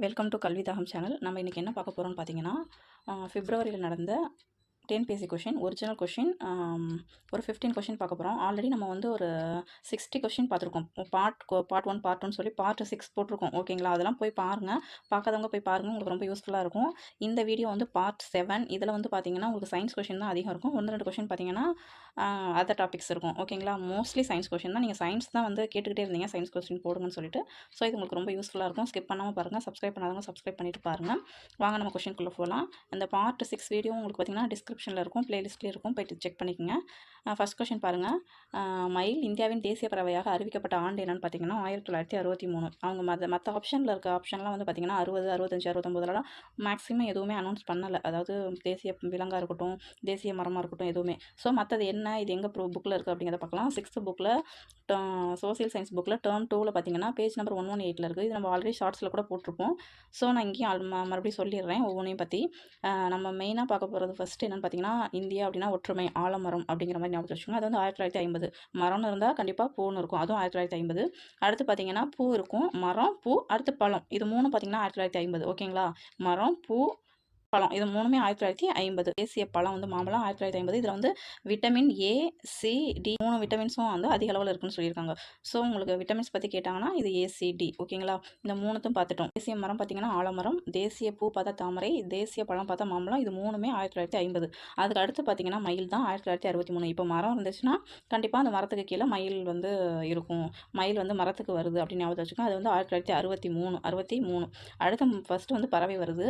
Welcome to கல்வி தாகம் channel நம்ம இன்றைக்கி என்ன பார்க்க போகிறோம்னு பார்த்தீங்கன்னா ஃபிப்ரவரியில் நடந்த டென் பேசி கொஷின் ஒரிஜினல் கொஷின் ஒரு ஃபிஃப்டீன் கொஷின் பார்க்க போகிறோம் ஆல்ரெடி நம்ம வந்து ஒரு சிக்ஸ்டி கொஷின் பார்த்துருக்கோம். Part part one part one சொல்லி பார்ட் சிக்ஸ் போட்டிருக்கோம். ஓகேங்களா அதெல்லாம் போய் பாருங்கள் பார்க்காதவங்க போய் பாருங்கள் உங்களுக்கு ரொம்ப யூஸ்ஃபுல்லாக இருக்கும். இந்த வீடியோ வந்து பார்ட் செவன் இதில் வந்து பார்த்தீங்கன்னா உங்களுக்கு சயின்ஸ் கொஷின் தான் அதிகம் இருக்கும். ஒன்று ரெண்டு கொஷின் பார்த்தீங்கன்னா அதர் டாபிக்ஸ் இருக்கும். ஓகேங்களா மோஸ்ட்லி சயின்ஸ் கொஷின் தான். நீங்கள் சயின்ஸ் தான் வந்து கேட்டுக்கிட்டே இருந்தீங்க. சயின்ஸ் கொஸ்டின் போடுங்கன்னு சொல்லிட்டு. ஸோ இது உங்களுக்கு ரொம்ப யூஸ்ஃபுல்லாக இருக்கும். ஸ்கிப் பண்ணாமல் பாருங்கள் சப்ஸ்கிரைப் பண்ணாதவங்க சப்ஸ்கிரைப் பண்ணிட்டு பாருங்கள் வாங்க நம்ம கொஷின்குள்ளே போகலாம் அந்த பார்ட் சிக்ஸ் வீடியோ உங்களுக்கு பார்த்தீங்கன்னா டிஸ்கிரிப்ஷனில் இருக்கும் பிளேலிஸ்ட்லேயும் இருக்கும். போயிட்டு செக் பண்ணிக்கோங்க. ஃபஸ்ட் கொஷின் பாருங்கள் மயில் இந்தியாவின் தேசிய பறவையாக அறிவிக்கப்பட்ட ஆண்டு என்னென்னு பார்த்தீங்கன்னா ஆயிரத்தி தொள்ளாயிரத்தி அறுபத்தி மூணு. அவங்க மற்ற மற்ற ஆப்ஷனில் இருக்க ஆப்ஷன்லாம் வந்து பார்த்திங்கன்னா அறுபது அறுபத்தஞ்சு அறுபத்தொம்பதுலலாம் மேக்ஸிமம் எதுவுமே அனௌன்ஸ் பண்ணலை. அதாவது தேசிய விலங்காக இருக்கட்டும் தேசிய மரமாக இருக்கட்டும் எதுவுமே. ஸோ மற்றது என்ன இது எங்கே ப்ரூ புக்கில் இருக்குது அப்படிங்கிறத பார்க்கலாம் சிக்ஸ்த்து புக்கில் சோசியல் சயின்ஸ் புக்கில் டேர்ம் டூவில் பார்த்தீங்கன்னா பேஜ் நம்பர் ஒன் ஒன் எயிட்டில் இருக்குது இது நம்ம ஆல்ரெடி ஷார்ட்ஸில் கூட போட்டிருப்போம். ஸோ நான் இங்கேயும் மறுபடியும் சொல்லிடுறேன் ஒவ்வொன்றையும் பற்றி நம்ம மெயினாக பார்க்க போகிறது ஃபஸ்ட்டு என்னென்னு பார்த்தீங்கன்னா இந்தியா அப்படின்னா ஒற்றுமை ஆலமரம் அப்படிங்கிற மாதிரி ஞாபகம் வச்சுக்கோங்க. அது வந்து ஆயிரத்தி தொள்ளாயிரத்தி ஐம்பது. மரம்னு இருந்தால் கண்டிப்பாக பூன்னு இருக்கும். அதுவும் ஆயிரத்தி தொள்ளாயிரத்தி ஐம்பது. அடுத்து பார்த்தீங்கன்னா பூ இருக்கும். மரம் பூ அடுத்து பழம். இது மூணு பார்த்தீங்கன்னா ஆயிரத்தி தொள்ளாயிரத்தி ஐம்பது. ஓகேங்களா? மரம் பூ பழம். இது மூணுமே ஆயிரத்தி தொள்ளாயிரத்தி ஐம்பது. தேசிய பழம் வந்து மாம்பழம் ஆயிரத்தி தொள்ளாயிரத்தி ஐம்பது. இதில் வந்து விட்டமின் ஏ சி டி மூணு விட்டமின்ஸும் வந்து அதிக அளவில் இருக்குன்னு சொல்லியிருக்காங்க. ஸோ உங்களுக்கு விட்டமின்ஸ் பற்றி கேட்டாங்கன்னா இது ஏசிடி ஓகேங்களா? இந்த மூணுத்தும் பார்த்துட்டோம். தேசிய மரம் பார்த்தீங்கன்னா ஆலமரம் தேசிய பூ பார்த்தா தாமரை தேசிய பழம் பார்த்தா மாம்பழம். இது மூணுமே ஆயிரத்தி தொள்ளாயிரத்தி ஐம்பது. அதுக்கு அடுத்து பார்த்தீங்கன்னா மயில் தான் ஆயிரத்தி தொள்ளாயிரத்தி அறுபத்தி மூணு. இப்போ மரம் இருந்துச்சுன்னா கண்டிப்பாக அந்த மரத்துக்கு கீழே மயில் வந்து இருக்கும். மயில் வந்து மரத்துக்கு வருது அப்படின்னு ஞாபகம் வச்சுக்கோங்க. அது வந்து ஆயிரத்தி தொள்ளாயிரத்தி அறுபத்தி மூணு அறுபத்தி மூணு. அடுத்து ஃபஸ்ட்டு வந்து பறவை வருது.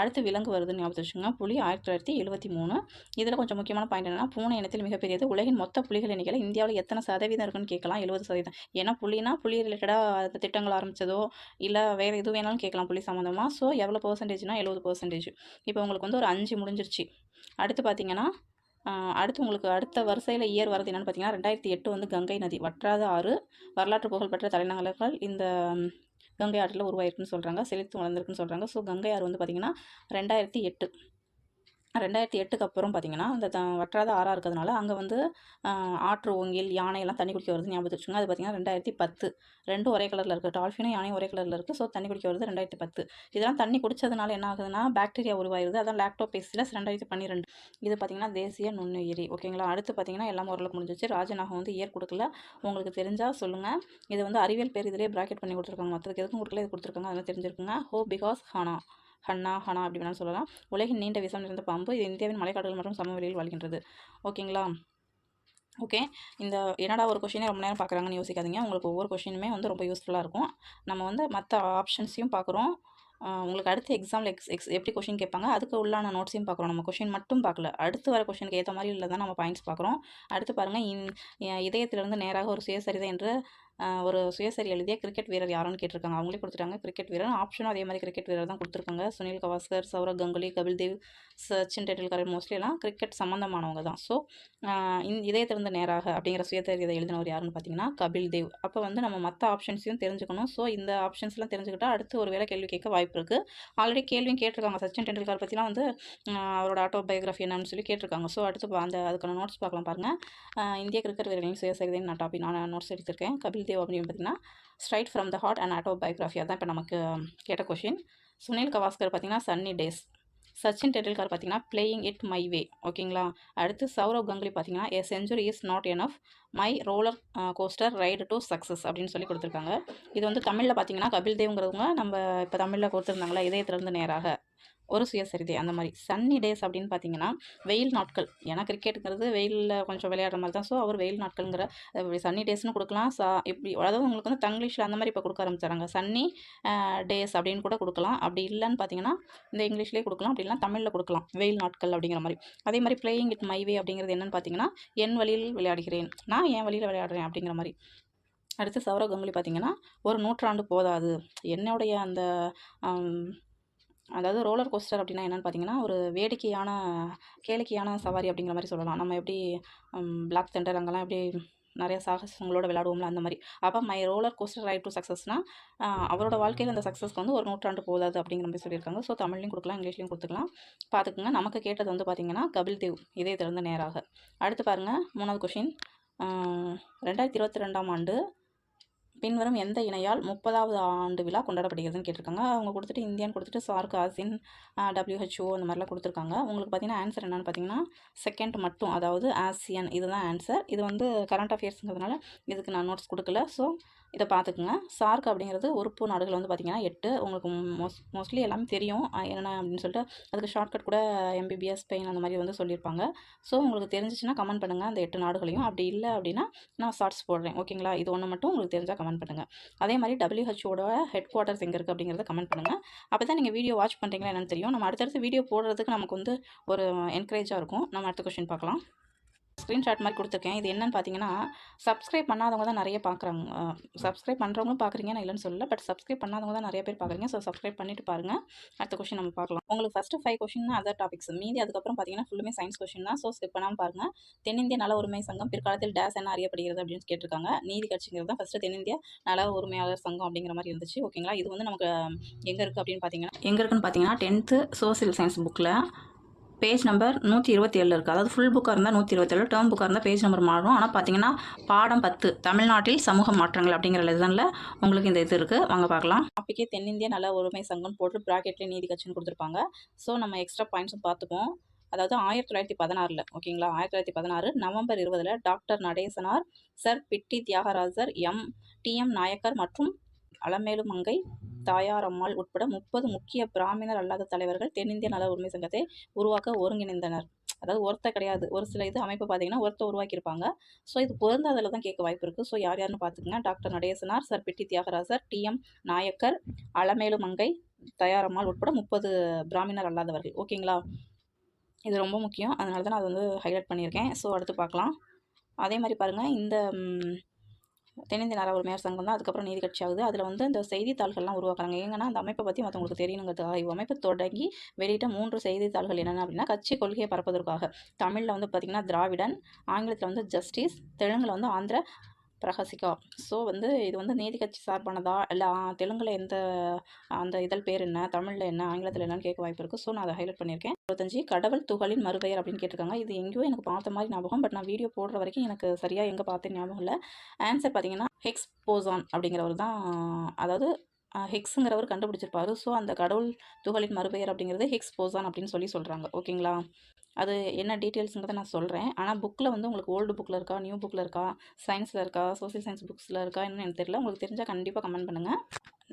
அடுத்து விலங்கு வருது. வருது ஞாபகம் வச்சுக்கோங்க. புலி ஆயிரத்தி தொள்ளாயிரத்தி எழுபத்தி மூணு. இதில் கொஞ்சம் முக்கியமான பாயிண்ட் என்னன்னா பூனை இனத்தில் மிகப்பெரியது. உலகின் மொத்த புலிகள் எண்ணிக்கையில் இந்தியாவில் எத்தனை சதவீதம் இருக்குன்னு கேட்கலாம். எழுபது சதவீதம். ஏன்னா புலினா புலி ரிலேட்டடாக திட்டங்கள் ஆரம்பித்ததோ இல்லை வேறு எது வேணாலும் கேட்கலாம் புலி சம்மந்தமாக ஸோ எவ்வளோ பர்சன்டேஜ்னா எழுபது பர்சன்டேஜ் இப்போ உங்களுக்கு வந்து ஒரு அஞ்சு முடிஞ்சிருச்சு. அடுத்து பார்த்தீங்கன்னா அடுத்து உங்களுக்கு அடுத்த வரிசையில் இயர் வரது என்னென்னு பார்த்தீங்கன்னா ரெண்டாயிரத்தி எட்டு வந்து கங்கை நதி. வற்றாத ஆறு. வரலாற்று புகழ்பெற்ற தலைநகரங்கள். இந்த கங்கை ஆற்றில் உருவாயிருக்குன்னு சொல்கிறாங்க செழித்து வளர்ந்துருக்குன்னு சொல்கிறாங்க ஸோ கங்கை ஆறு வந்து பார்த்திங்கன்னா ரெண்டாயிரத்தி எட்டு. ரெண்டாயிரத்தி எட்டுக்கு அப்புறம் பார்த்தீங்கன்னா இந்த த வற்றாத ஆறாக இருக்கிறதுனால அங்கே வந்து ஆற்று ஓங்கில் யானையெல்லாம் தண்ணி குடிக்க வருது ஞாபகத்து வச்சுங்க அது பார்த்தீங்கன்னா ரெண்டாயிரத்தி பத்து. ரெண்டும் ஒரே கலரில் இருக்குது டால்ஃபினும் யானையும் ஒரே கலரில் இருக்குது ஸோ தண்ணி குடிக்க வருது ரெண்டாயிரத்தி பத்து. இதெல்லாம் தண்ணி குடிச்சதுனால என்ன ஆகுதுன்னா பாக்டீரியா உருவாயிருது. அதான் லாக்டோபேசிலஸ் ரெண்டாயிரத்தி பன்னிரெண்டு. இது பார்த்தீங்கன்னா தேசிய நுண்ணுயிரி. ஓகேங்களா அடுத்து பார்த்தீங்கன்னா எல்லாம் ஓரளவுக்கு முடிஞ்சிச்சு ராஜநாகம் வந்து இயர் கொடுக்கல. உங்களுக்கு தெரிஞ்சால் சொல்லுங்கள் இது வந்து அறிவியல் பேர் இதிலே ப்ராக்கெட் பண்ணி கொடுத்துருக்காங்க. மற்றதுக்கு எதுக்கும் கொடுக்கல இது கொடுத்துருக்காங்க? அதெல்லாம் தெரிஞ்சிருக்குங்க. ஹோ பிகாஸ் ஹானா ஹன்னா ஹனா அப்படி வேணாலும் சொல்லலாம். உலகின் நீண்ட விஷம் நிறைந்த பாம்பு இது இந்தியாவின் மலைக்காடுகள் மற்றும் சமவெளியில் வாழ்கின்றது. ஓகேங்களா? ஓகே. இந்த என்னடா ஒரு கொஷினே ரொம்ப நேரம் பார்க்குறாங்கன்னு யோசிக்காதீங்க. உங்களுக்கு ஒவ்வொரு கொஷினுமே வந்து ரொம்ப யூஸ்ஃபுல்லாக இருக்கும். நம்ம வந்து மற்ற ஆப்ஷன்ஸையும் பார்க்குறோம். உங்களுக்கு அடுத்து எக்ஸாமில் எக்ஸ் எக்ஸ் எப்படி கொஷின் கேட்பாங்க? அதுக்கு உள்ளான நோட்ஸையும் பார்க்குறோம். நம்ம கொஷின் மட்டும் பார்க்கல. அடுத்து வர கொஷினுக்கு ஏற்ற மாதிரி இல்லை தான் நம்ம பாயிண்ட்ஸ் பார்க்குறோம். அடுத்து பாருங்கள் இன் இதயத்திலிருந்து நேராக ஒரு சுயசரிதை என்று ஒரு சுயசரி எழுதிய கிரிக்கெட் வீரர் யாருன்னு கேட்டிருக்காங்க. அவங்களே கொடுத்துட்டாங்க. கிரிக்கெட் வீரர் ஆப்ஷனும் அதே மாதிரி கிரிக்கெட் வீரர் தான் கொடுத்துருக்காங்க. சுனில் கவாஸ்கர் சௌரவ் கங்குலி கபில் தேவ் சச்சின் டெண்டுல்கர் மோஸ்ட்லி எல்லாம் கிரிக்கெட் சம்மந்தமானவங்க தான். ஸோ இதே திறந்த நேராக அப்படிங்கிற சுயசரிதை எழுதினவர் யாருன்னு பார்த்தீங்கன்னா கபில் தேவ். அப்போ வந்து நம்ம மற்ற ஆப்ஷன்ஸையும் தெரிஞ்சுக்கணும். ஸோ இந்த ஆப்ஷன்ஸ்லாம் தெரிஞ்சுக்கிட்டால் அடுத்து ஒரு வேளை கேள்வி கேட்க வாய்ப்பு இருக்குது ஆல்ரெடி கேள்வியும் கேட்டிருக்காங்க. சச்சின் டெண்டுல்கர் பற்றிலாம் வந்து அவரோட ஆட்டோபயோகிராஃபி என்னன்னு சொல்லி கேட்டிருக்காங்க. ஸோ அடுத்து அந்த அதுக்கான நோட்ஸ் பார்க்கலாம் பாருங்கள் இந்திய கிரிக்கெட் வீரர்களின் சுயசரிதை நான் டாபிக் நான் நோட்ஸ் எடுத்திருக்கேன். கபில் தேவ் அப்படின்னு பார்த்தீங்கன்னா straight from the heart and autobiography தான் இப்போ நமக்கு கேட்ட கொஷின் சுனில் கவாஸ்கர் பார்த்தீங்கன்னா சன்னி டேஸ் சச்சின் டெண்டுல்கர் பார்த்தீங்கன்னா பிளேயிங் இட் மை வே ஓகேங்களா அடுத்து சௌரவ் கங்குலி பார்த்தீங்கன்னா a century is not enough my roller coaster ride to success அப்படின்னு சொல்லி கொடுத்துருக்காங்க. இது வந்து தமிழில் பார்த்தீங்கன்னா கபில் தேவ்ங்கிறவங்க நம்ம இப்போ தமிழில் கொடுத்துருந்தாங்களா இதயத்திலிருந்து நேராக. ஒரு சுயசரிதை அந்த மாதிரி. சன்னி டேஸ் அப்படின்னு பார்த்தீங்கன்னா வெயில் நாட்கள். ஏன்னா கிரிக்கெட்டுங்கிறது வெயிலில் கொஞ்சம் விளையாடுற மாதிரி தான். ஸோ அவர் வெயில் நாட்கள்ங்கிற சன்னி டேஸ்னு கொடுக்கலாம். சா இப்படி அதாவது உங்களுக்கு வந்து தங்கிலீஷில் அந்த மாதிரி இப்போ கொடுக்க ஆரம்பிச்சாங்க சன்னி டேஸ் அப்படின்னு கூட கொடுக்கலாம். அப்படி இல்லைன்னு பார்த்தீங்கன்னா இந்த இங்கிலீஷ்லேயே கொடுக்கலாம். அப்படி இல்லைனா தமிழில் கொடுக்கலாம். வெயில் நாட்கள் அப்படிங்கிற மாதிரி. அதே மாதிரி பிளேயிங் இட் மைவே அப்படிங்கிறது என்னன்னு பார்த்தீங்கன்னா என் வழியில் விளையாடுகிறேன். நான் என் வழியில் விளையாடுறேன் அப்படிங்கிற மாதிரி. அடுத்து சௌரவ் கங்குலி பார்த்தீங்கன்னா ஒரு நூற்றாண்டு போதாது. என்னுடைய அந்த அதாவது ரோலர் கோஸ்டர் அப்படின்னா என்னென்னு பார்த்தீங்கன்னா ஒரு வேடிக்கையான கேளிக்கையான சவாரி அப்படிங்கிற மாதிரி சொல்லலாம். நம்ம எப்படி பிளாக் தண்டர் அங்கெல்லாம் எப்படி நிறைய சாகசங்களோட விளையாடுவோம்ல அந்த மாதிரி. அப்போ my roller coaster ride to சக்ஸஸ்னால் அவரோட வாழ்க்கையில் அந்த சக்ஸஸ்க்கு வந்து ஒரு நூற்றாண்டு போதாது அப்படிங்கிற மாதிரி சொல்லியிருக்காங்க. ஸோ தமிழ்லையும் கொடுக்கலாம் இங்கிலீஷ்லையும் கொடுத்துக்கலாம். பார்த்துக்குங்க. நமக்கு கேட்டது வந்து பார்த்தீங்கன்னா கபில் தேவ் இதே திறந்து நேராக. அடுத்து பாருங்கள் மூணாவது கொஷின் ரெண்டாயிரத்தி இருபத்தி ரெண்டாம் ஆண்டு பின்வரும் எந்த இணையால் முப்பதாவது ஆண்டு விழா கொண்டாடப்படுகிறதுன்னு கேட்டிருக்காங்க. அவங்க கொடுத்துட்டு இந்தியான்னு கொடுத்துட்டு சார்க் ஆசின் டபிள்யூஹெச்ஓ அந்த மாதிரிலாம் கொடுத்துருக்காங்க. உங்களுக்கு பார்த்தீங்கன்னா ஆன்சர் என்னென்னு பார்த்தீங்கன்னா செகண்ட் மட்டும் அதாவது ஆசியன் இதுதான் ஆன்சர் இது வந்து கரண்ட் அஃபேர்ஸுங்கிறதுனால இதுக்கு நான் நோட்ஸ் கொடுக்கல. ஸோ இதை பார்த்துக்குங்க. சார்க் அப்படிங்கிறது உறுப்பு நாடுகள் வந்து பார்த்திங்கன்னா எட்டு. உங்களுக்கு மோஸ்ட் மோஸ்ட்லி எல்லாமே தெரியும். என்னென்ன அப்படின்னு சொல்லிட்டு அதுக்கு ஷார்ட்கட் கூட எம்பிபிஎஸ் பெயின் அந்த மாதிரி வந்து சொல்லியிருப்பாங்க. ஸோ உங்களுக்கு தெரிஞ்சிச்சுன்னா கமெண்ட் பண்ணுங்கள் அந்த எட்டு நாடுகளையும். அப்படி இல்லை அப்படின்னா நான் ஷார்ட்ஸ் போடுறேன். ஓகேங்களா இது ஒன்று மட்டும் உங்களுக்கு தெரிஞ்சால் கமெண்ட் பண்ணுங்கள் அதே மாதிரி டபிள்யூஹெச்ஓட ஹெட் குவார்ட்டர்ஸ் எங்கே இருக்குது அப்படிங்கிறத கமெண்ட் பண்ணுங்கள் அப்போ தான் நீங்கள் வீடியோ வாட்ச் பண்ணுறீங்களா என்னன்னு தெரியும். நம்ம அடுத்தடுத்து வீடியோ போடுறதுக்கு நமக்கு வந்து ஒரு என்கரேஜாக இருக்கும். நம்ம அடுத்த கொஷின் பார்க்கலாம். ஸ்க்ரீன்ஷாட் மாதிரி கொடுத்துருக்கேன். இது என்னன்னு பார்த்தீங்கன்னா சப்ஸ்கிரைப் பண்ணாதவங்க தான் நிறைய பார்க்குறாங்க சப்ஸ்கிரைப் பண்ணுறவங்களும் பார்க்குறீங்க நான் இல்லைன்னு சொல்லல. பட் சப்ஸ்கிரைப் பண்ணாதவங்க தான் நிறைய பேர் பார்க்குறீங்க ஸோ சப்ஸ்கிரைப் பண்ணிட்டு பாருங்கள் அடுத்த கொஷின் நம்ம பார்க்கலாம். உங்களுக்கு first five question other topics மீதி அதுக்கப்புறம் பார்த்தீங்கன்னா ஃபுல்லுமே சயின்ஸ் கொஷின் தான். ஸோ ஸ்கிப் பண்ணாமல் பாருங்கள் தென்னிந்திய நல உரிமை சங்கம் பிற்காலத்தில் டேஸ் என்ன அறியப்படுகிறது அப்படின்னு கேட்டிருக்காங்க. நீதி கட்சிங்கிறது தான் ஃபஸ்ட்டு தென்னிந்திய நல உரிமையாளர் சங்கம் அப்படிங்கிற மாதிரி இருந்துச்சு. ஓகேங்களா இது வந்து நமக்கு எங்கே இருக்குது அப்படின்னு பார்த்தீங்கன்னா எங்கே இருக்குன்னு பார்த்தீங்கன்னா டென்த்து சோசியல் சயின்ஸ் புக்கில் பேஜ் நம்பர் நூற்றி இருபத்தி ஏழு இருக்குது அதாவது ஃபுல் புக்காக இருந்தால் நூற்றி இருபத்தேழு டேர்ம் புக்காக இருந்தால் பேஜ் நம்பர் மாறும். ஆனால் பார்த்தீங்கன்னா பாடம் பத்து தமிழ்நாட்டில் சமூக மாற்றங்கள் அப்படிங்கிற லெசனில் உங்களுக்கு இந்த இது இருக்குது வாங்க பார்க்கலாம் டாப்பிக்கே தென்னிந்திய நல்ல உரிமை சங்கம் போட்டு ப்ராக்கெட்லேயே நீதி கட்சின்னு கொடுத்துருப்பாங்க. ஸோ நம்ம எக்ஸ்ட்ரா பாயிண்ட்ஸும் பார்த்துப்போம் அதாவது ஆயிரத்தி தொள்ளாயிரத்தி பதினாறில் ஓகேங்களா ஆயிரத்தி தொள்ளாயிரத்தி பதினாறு நவம்பர் இருபதில் doctor Natesanar sir Pitti Theagarayar M. TM Nayakkar மற்றும் அலமேலு மங்கை தாயாரம்மாள் உட்பட முப்பது முக்கிய பிராமணர் அல்லாத தலைவர்கள் தென்னிந்திய நல உரிமை சங்கத்தை உருவாக்க ஒருங்கிணைந்தனர். அதாவது ஒருத்த கிடையாது. ஒரு சில இது அமைப்பு பார்த்தீங்கன்னா ஒருத்த உருவாக்கியிருப்பாங்க. ஸோ இது பொருந்தாதில் தான் கேட்க வாய்ப்பு இருக்குது ஸோ யார் யாருன்னு பார்த்துக்கங்க. Doctor Natesanar sir Pitti Theagarayar TM Nayakkar Alamelu Mangai Thayarammal உட்பட முப்பது பிராமணர் அல்லாதவர்கள். ஓகேங்களா இது ரொம்ப முக்கியம். அதனால தான் நான் அதை வந்து ஹைலைட் பண்ணியிருக்கேன். ஸோ அடுத்து பார்க்கலாம். அதே மாதிரி பாருங்கள் இந்த தென்னிந்திய நல உரிமையார் சங்கம் தான். அதுக்கப்புறம் நீதி கட்சி ஆகுது. அதில் வந்து இந்த செய்தித்தாள்கள்லாம் உருவாக்குறாங்க. ஏங்கன்னா அந்த அமைப்பை பற்றி மற்றவங்களுக்கு தெரியணுங்கிறதுக்காக இவ்வமைப்பு தொடங்கி வெளியிட்ட மூன்று செய்தித்தாள்கள் என்னென்ன அப்படின்னா கட்சி கொள்கையை பரப்பதற்காக தமிழில் வந்து பார்த்திங்கன்னா திராவிடன் ஆங்கிலத்தில் வந்து ஜஸ்டிஸ் தெலுங்கில் வந்து ஆந்திர பிரகாசிகா ஸோ வந்து இது வந்து நீதி கட்சி சார்பானதா? இல்லை தெலுங்கில் எந்த அந்த இதழ் பேர் என்ன? தமிழில் என்ன? ஆங்கிலத்தில் என்னன்னு கேட்க வாய்ப்பு இருக்குது ஸோ நான் அதை ஹைலைட் பண்ணியிருக்கேன். இருபத்தஞ்சி கடவுள் துகளின் மறுபெயர் அப்படின்னு கேட்டிருக்காங்க. இது எங்கேயோ எனக்கு பார்த்த மாதிரி ஞாபகம் பட் நான் வீடியோ போடுற வரைக்கும் எனக்கு சரியாக எங்கே பார்த்த ஞாபகம் இல்லை. ஆன்சர் பார்த்தீங்கன்னா ஹெக்ஸ் போசான் அப்படிங்கிறவர் தான் அதாவது ஹெக்ஸுங்கிறவர் கண்டுபிடிச்சிருப்பாரு. ஸோ அந்த கடவுள் துகளின் மறுபெயர் அப்படிங்கிறது ஹெக்ஸ் போசான் அப்படின்னு சொல்லி சொல்கிறாங்க ஓகேங்களா? அது என்ன டீட்டெயில்ஸுங்கிறத நான் சொல்கிறேன் ஆனால் புக்கில் வந்து உங்களுக்கு ஓல்டு புக்கில் இருக்கா நியூ புக்கில் இருக்கா சயின்ஸில் இருக்கா சோசியல் சயின்ஸ் புக்ஸில் இருக்கா என்னன்னு எனக்கு தெரியல. உங்களுக்கு தெரிஞ்சால் கண்டிப்பாக கமெண்ட் பண்ணுங்கள்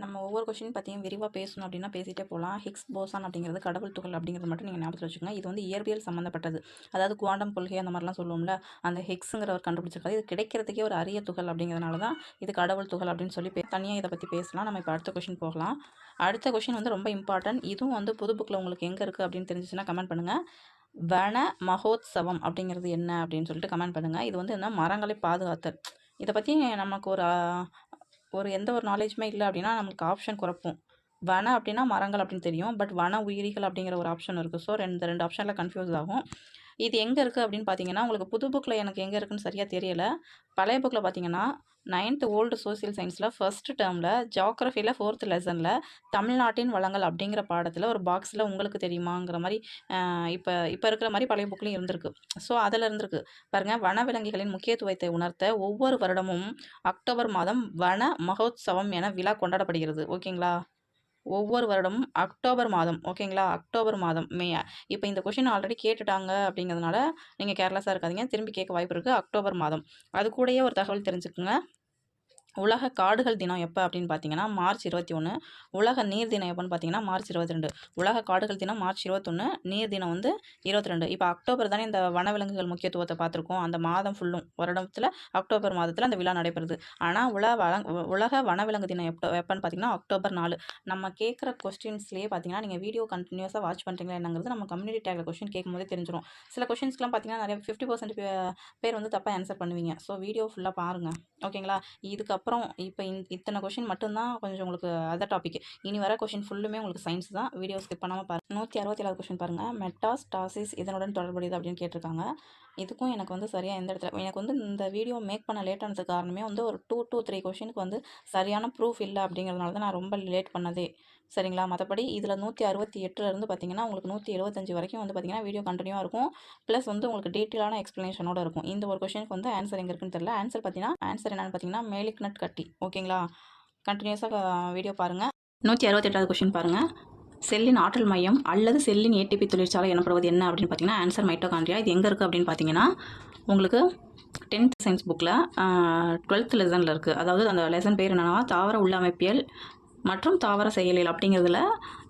நம்ம ஒவ்வொரு கொஷின் பற்றியும் விரிவாக பேசணும் அப்படின்னா பேசிகிட்டே போகலாம் ஹிக்ஸ் போசான் அப்படிங்கிறது கடவுள் துகள் அப்படிங்கிறது மட்டும் நீங்கள் ஞாபகத்தில் வச்சுக்கோங்க. இது வந்து இயற்பியல் சம்மந்தப்பட்டது அதாவது குவாண்டம் கொள்கை அந்த மாதிரிலாம் சொல்லுவோம்ல அந்த ஹிக்ஸுங்கிறவர் கண்டுபிடிச்சிருக்காரு. இது கிடைக்கிறதுக்கே ஒரு அரிய துகள் அப்படிங்கிறதுனால தான் இது கடவுள் துகள் அப்படின்னு சொல்லி தனியாக இதை பற்றி பேசலாம். நம்ம இப்போ அடுத்த அடுத்த கொஷின் போகலாம். அடுத்த கொஷின் வந்து ரொம்ப இம்பார்ட்டன்ட் இதுவும் வந்து புது புக்கில் உங்களுக்கு எங்கே இருக்குது அப்படின்னு தெரிஞ்சிச்சுன்னா கமெண்ட் பண்ணுங்கள் வன மகோத்சவம் அப்படிங்கிறது என்ன அப்படின்னு சொல்லிட்டு கமெண்ட் பண்ணுங்கள் இது வந்து என்ன மரங்களை பாதுகாத்தல். இதை பற்றி நமக்கு ஒரு ஒரு எந்த ஒரு நாலேஜுமே இல்லை அப்படின்னா நமக்கு ஆப்ஷன் குறைப்போம். வன அப்படின்னா மரங்கள் அப்படின்னு தெரியும். பட் வன உயிரிகள் அப்படிங்கிற ஒரு ஆப்ஷன் இருக்குது ஸோ ரெண்டு ரெண்டு ஆப்ஷனில் கன்ஃபியூஸ் ஆகும். இது எங்கே இருக்குது அப்படின்னு பார்த்தீங்கன்னா உங்களுக்கு புது புக்கில் எனக்கு எங்கே இருக்குன்னு சரியாக தெரியல. பழைய புக்கில் பார்த்தீங்கன்னா நைன்த் ஓல்டு சோசியல் சயின்ஸில் ஃபஸ்ட்டு டேர்மில் ஜாக்ரஃபியில் ஃபோர்த் லெசனில் தமிழ்நாட்டின் வளங்கள் அப்படிங்கிற பாடத்தில் ஒரு பாக்ஸில் உங்களுக்கு தெரியுமாங்கிற மாதிரி இப்போ இப்போ இருக்கிற மாதிரி பழைய புக்லேயும் இருந்திருக்கு. ஸோ அதில் இருந்திருக்கு. பாருங்கள் வனவிலங்குகளின் முக்கியத்துவத்தை உணர்த்த ஒவ்வொரு வருடமும் அக்டோபர் மாதம் வன மகோத்சவம் என விழா கொண்டாடப்படுகிறது. ஓகேங்களா? ஒவ்வொரு வருடமும் அக்டோபர் மாதம் ஓகேங்களா? அக்டோபர் மாதம் மே. இப்போ இந்த கொஷின் ஆல்ரெடி கேட்டுட்டாங்க அப்படிங்கிறதுனால நீங்கள் கேர்லெஸ்ஸாக இருக்காதீங்க. திரும்பி கேட்க வாய்ப்பு இருக்குது அக்டோபர் மாதம். அது கூடயே ஒரு தகவல் தெரிஞ்சுக்குங்க. உலக காடுகள் தினம் எப்போ அப்படின்னு பார்த்தீங்கன்னா மார்ச் இருபத்தி ஒன்று உலக நீர் தினம் எப்போன்னு பார்த்தீங்கன்னா மார்ச் இருபத்தி ரெண்டு. உலக காடுகள் தினம் மார்ச் இருபத்தொன்று நீர் தினம் வந்து இருபத்தி ரெண்டு. இப்போ அக்டோபர் தானே இந்த வனவிலங்குகள் முக்கியத்துவத்தை பார்த்துருக்கோம். அந்த மாதம் ஃபுல்லும் வருடத்தில் அக்டோபர் மாதத்தில் அந்த விழா நடைபெறுது. ஆனால் உலக வள உலக வனவிலங்கு தினம் எப்போ எப்போன்னு பார்த்தீங்கன்னா அக்டோபர் நாலு. நம்ம கேட்குற கொஸ்டின்ஸ்லேயே பார்த்தீங்கன்னா நீங்கள் வீடியோ கண்டினியூஸாக வாட்ச் பண்ணுறீங்களா என்னங்கிறது நம்ம கம்யூனிட்டி டேக்ல கொஸ்டின் கேட்கும்போதே தெரிஞ்சிடும் சில கொஸ்டின்ஸ்க்குலாம் பார்த்தீங்கன்னா நிறைய ஃபிஃப்டி பர்சன்ட் பேர் வந்து தப்பாக ஆன்சர் பண்ணுவீங்க. ஸோ வீடியோ ஃபுல்லாக பாருங்கள் ஓகேங்களா இதுக்கப்புறம் இப்போ இந் இத்தனை கொஷின் மட்டும்தான் கொஞ்சம் உங்களுக்கு அதர் டாபிக் இனி வர கொஷின் ஃபுல்லுமே உங்களுக்கு சயின்ஸ் தான். வீடியோ ஸ்கிப் பண்ணாமல் பாருங்கள் நூற்றி அறுபத்தி ஏழாவது கொஷின் பாருங்கள் மெட்டாஸ் டாசிஸ் இதனுடன் தொடர்புடையது அப்படின்னு கேட்டிருக்காங்க. இதுக்கும் எனக்கு வந்து சரியாக எந்த இடத்துல எனக்கு வந்து இந்த வீடியோ மேக் பண்ண லேட் ஆனதுக்கு காரணமே வந்து ஒரு டூ டூ த்ரீ கொஷினுக்கு வந்து சரியான ப்ரூஃப் இல்லை அப்படிங்கிறதுனால தான் நான் ரொம்ப லேட் பண்ணதே. சரிங்களா? மற்றபடி இதில் நூற்றி அறுபத்தி எட்டுலேருந்து பார்த்தீங்கன்னா உங்களுக்கு நூற்றி எழுபத்தஞ்சு வரைக்கும் வந்து பார்த்தீங்கன்னா வீடியோ கண்டினியூவாக இருக்கும். ப்ளஸ் வந்து உங்களுக்கு டீட்டெயிலான எக்ஸ்ப்ளனேஷனோட இருக்கும். இந்த ஒரு கொஷனுக்கு வந்து ஆன்சர் எங்கே இருக்குன்னு தெரியல. ஆன்சர் பார்த்தீங்கன்னா ஆன்சர் என்னென்னு பார்த்தீங்கன்னா மேலிக் நட் கட்டி. ஓகேங்களா கண்டினியூஸாக வீடியோ பாருங்கள் நூற்றி அறுபத்தெட்டாவது கொஷின் பாருங்கள் செல்லின் ஆற்றல் மையம் அல்லது செல்லின் ஏடிபி தொழிற்சாலை எனப்படுவது என்ன? அப்படின்னு பார்த்தீங்கன்னா ஆன்சர் மைட்டோகாண்ட்ரியா இது எங்கே இருக்குது அப்படின்னு பார்த்தீங்கன்னா உங்களுக்கு டென்த் சயின்ஸ் புக்கில் டுவெல்த் லெசனில் இருக்குது அதாவது அந்த லெசன் பேர் என்னென்னா தாவர உள்ளமைப்பியல் மற்றும் தாவர செயலியல் அப்படிங்கிறதுல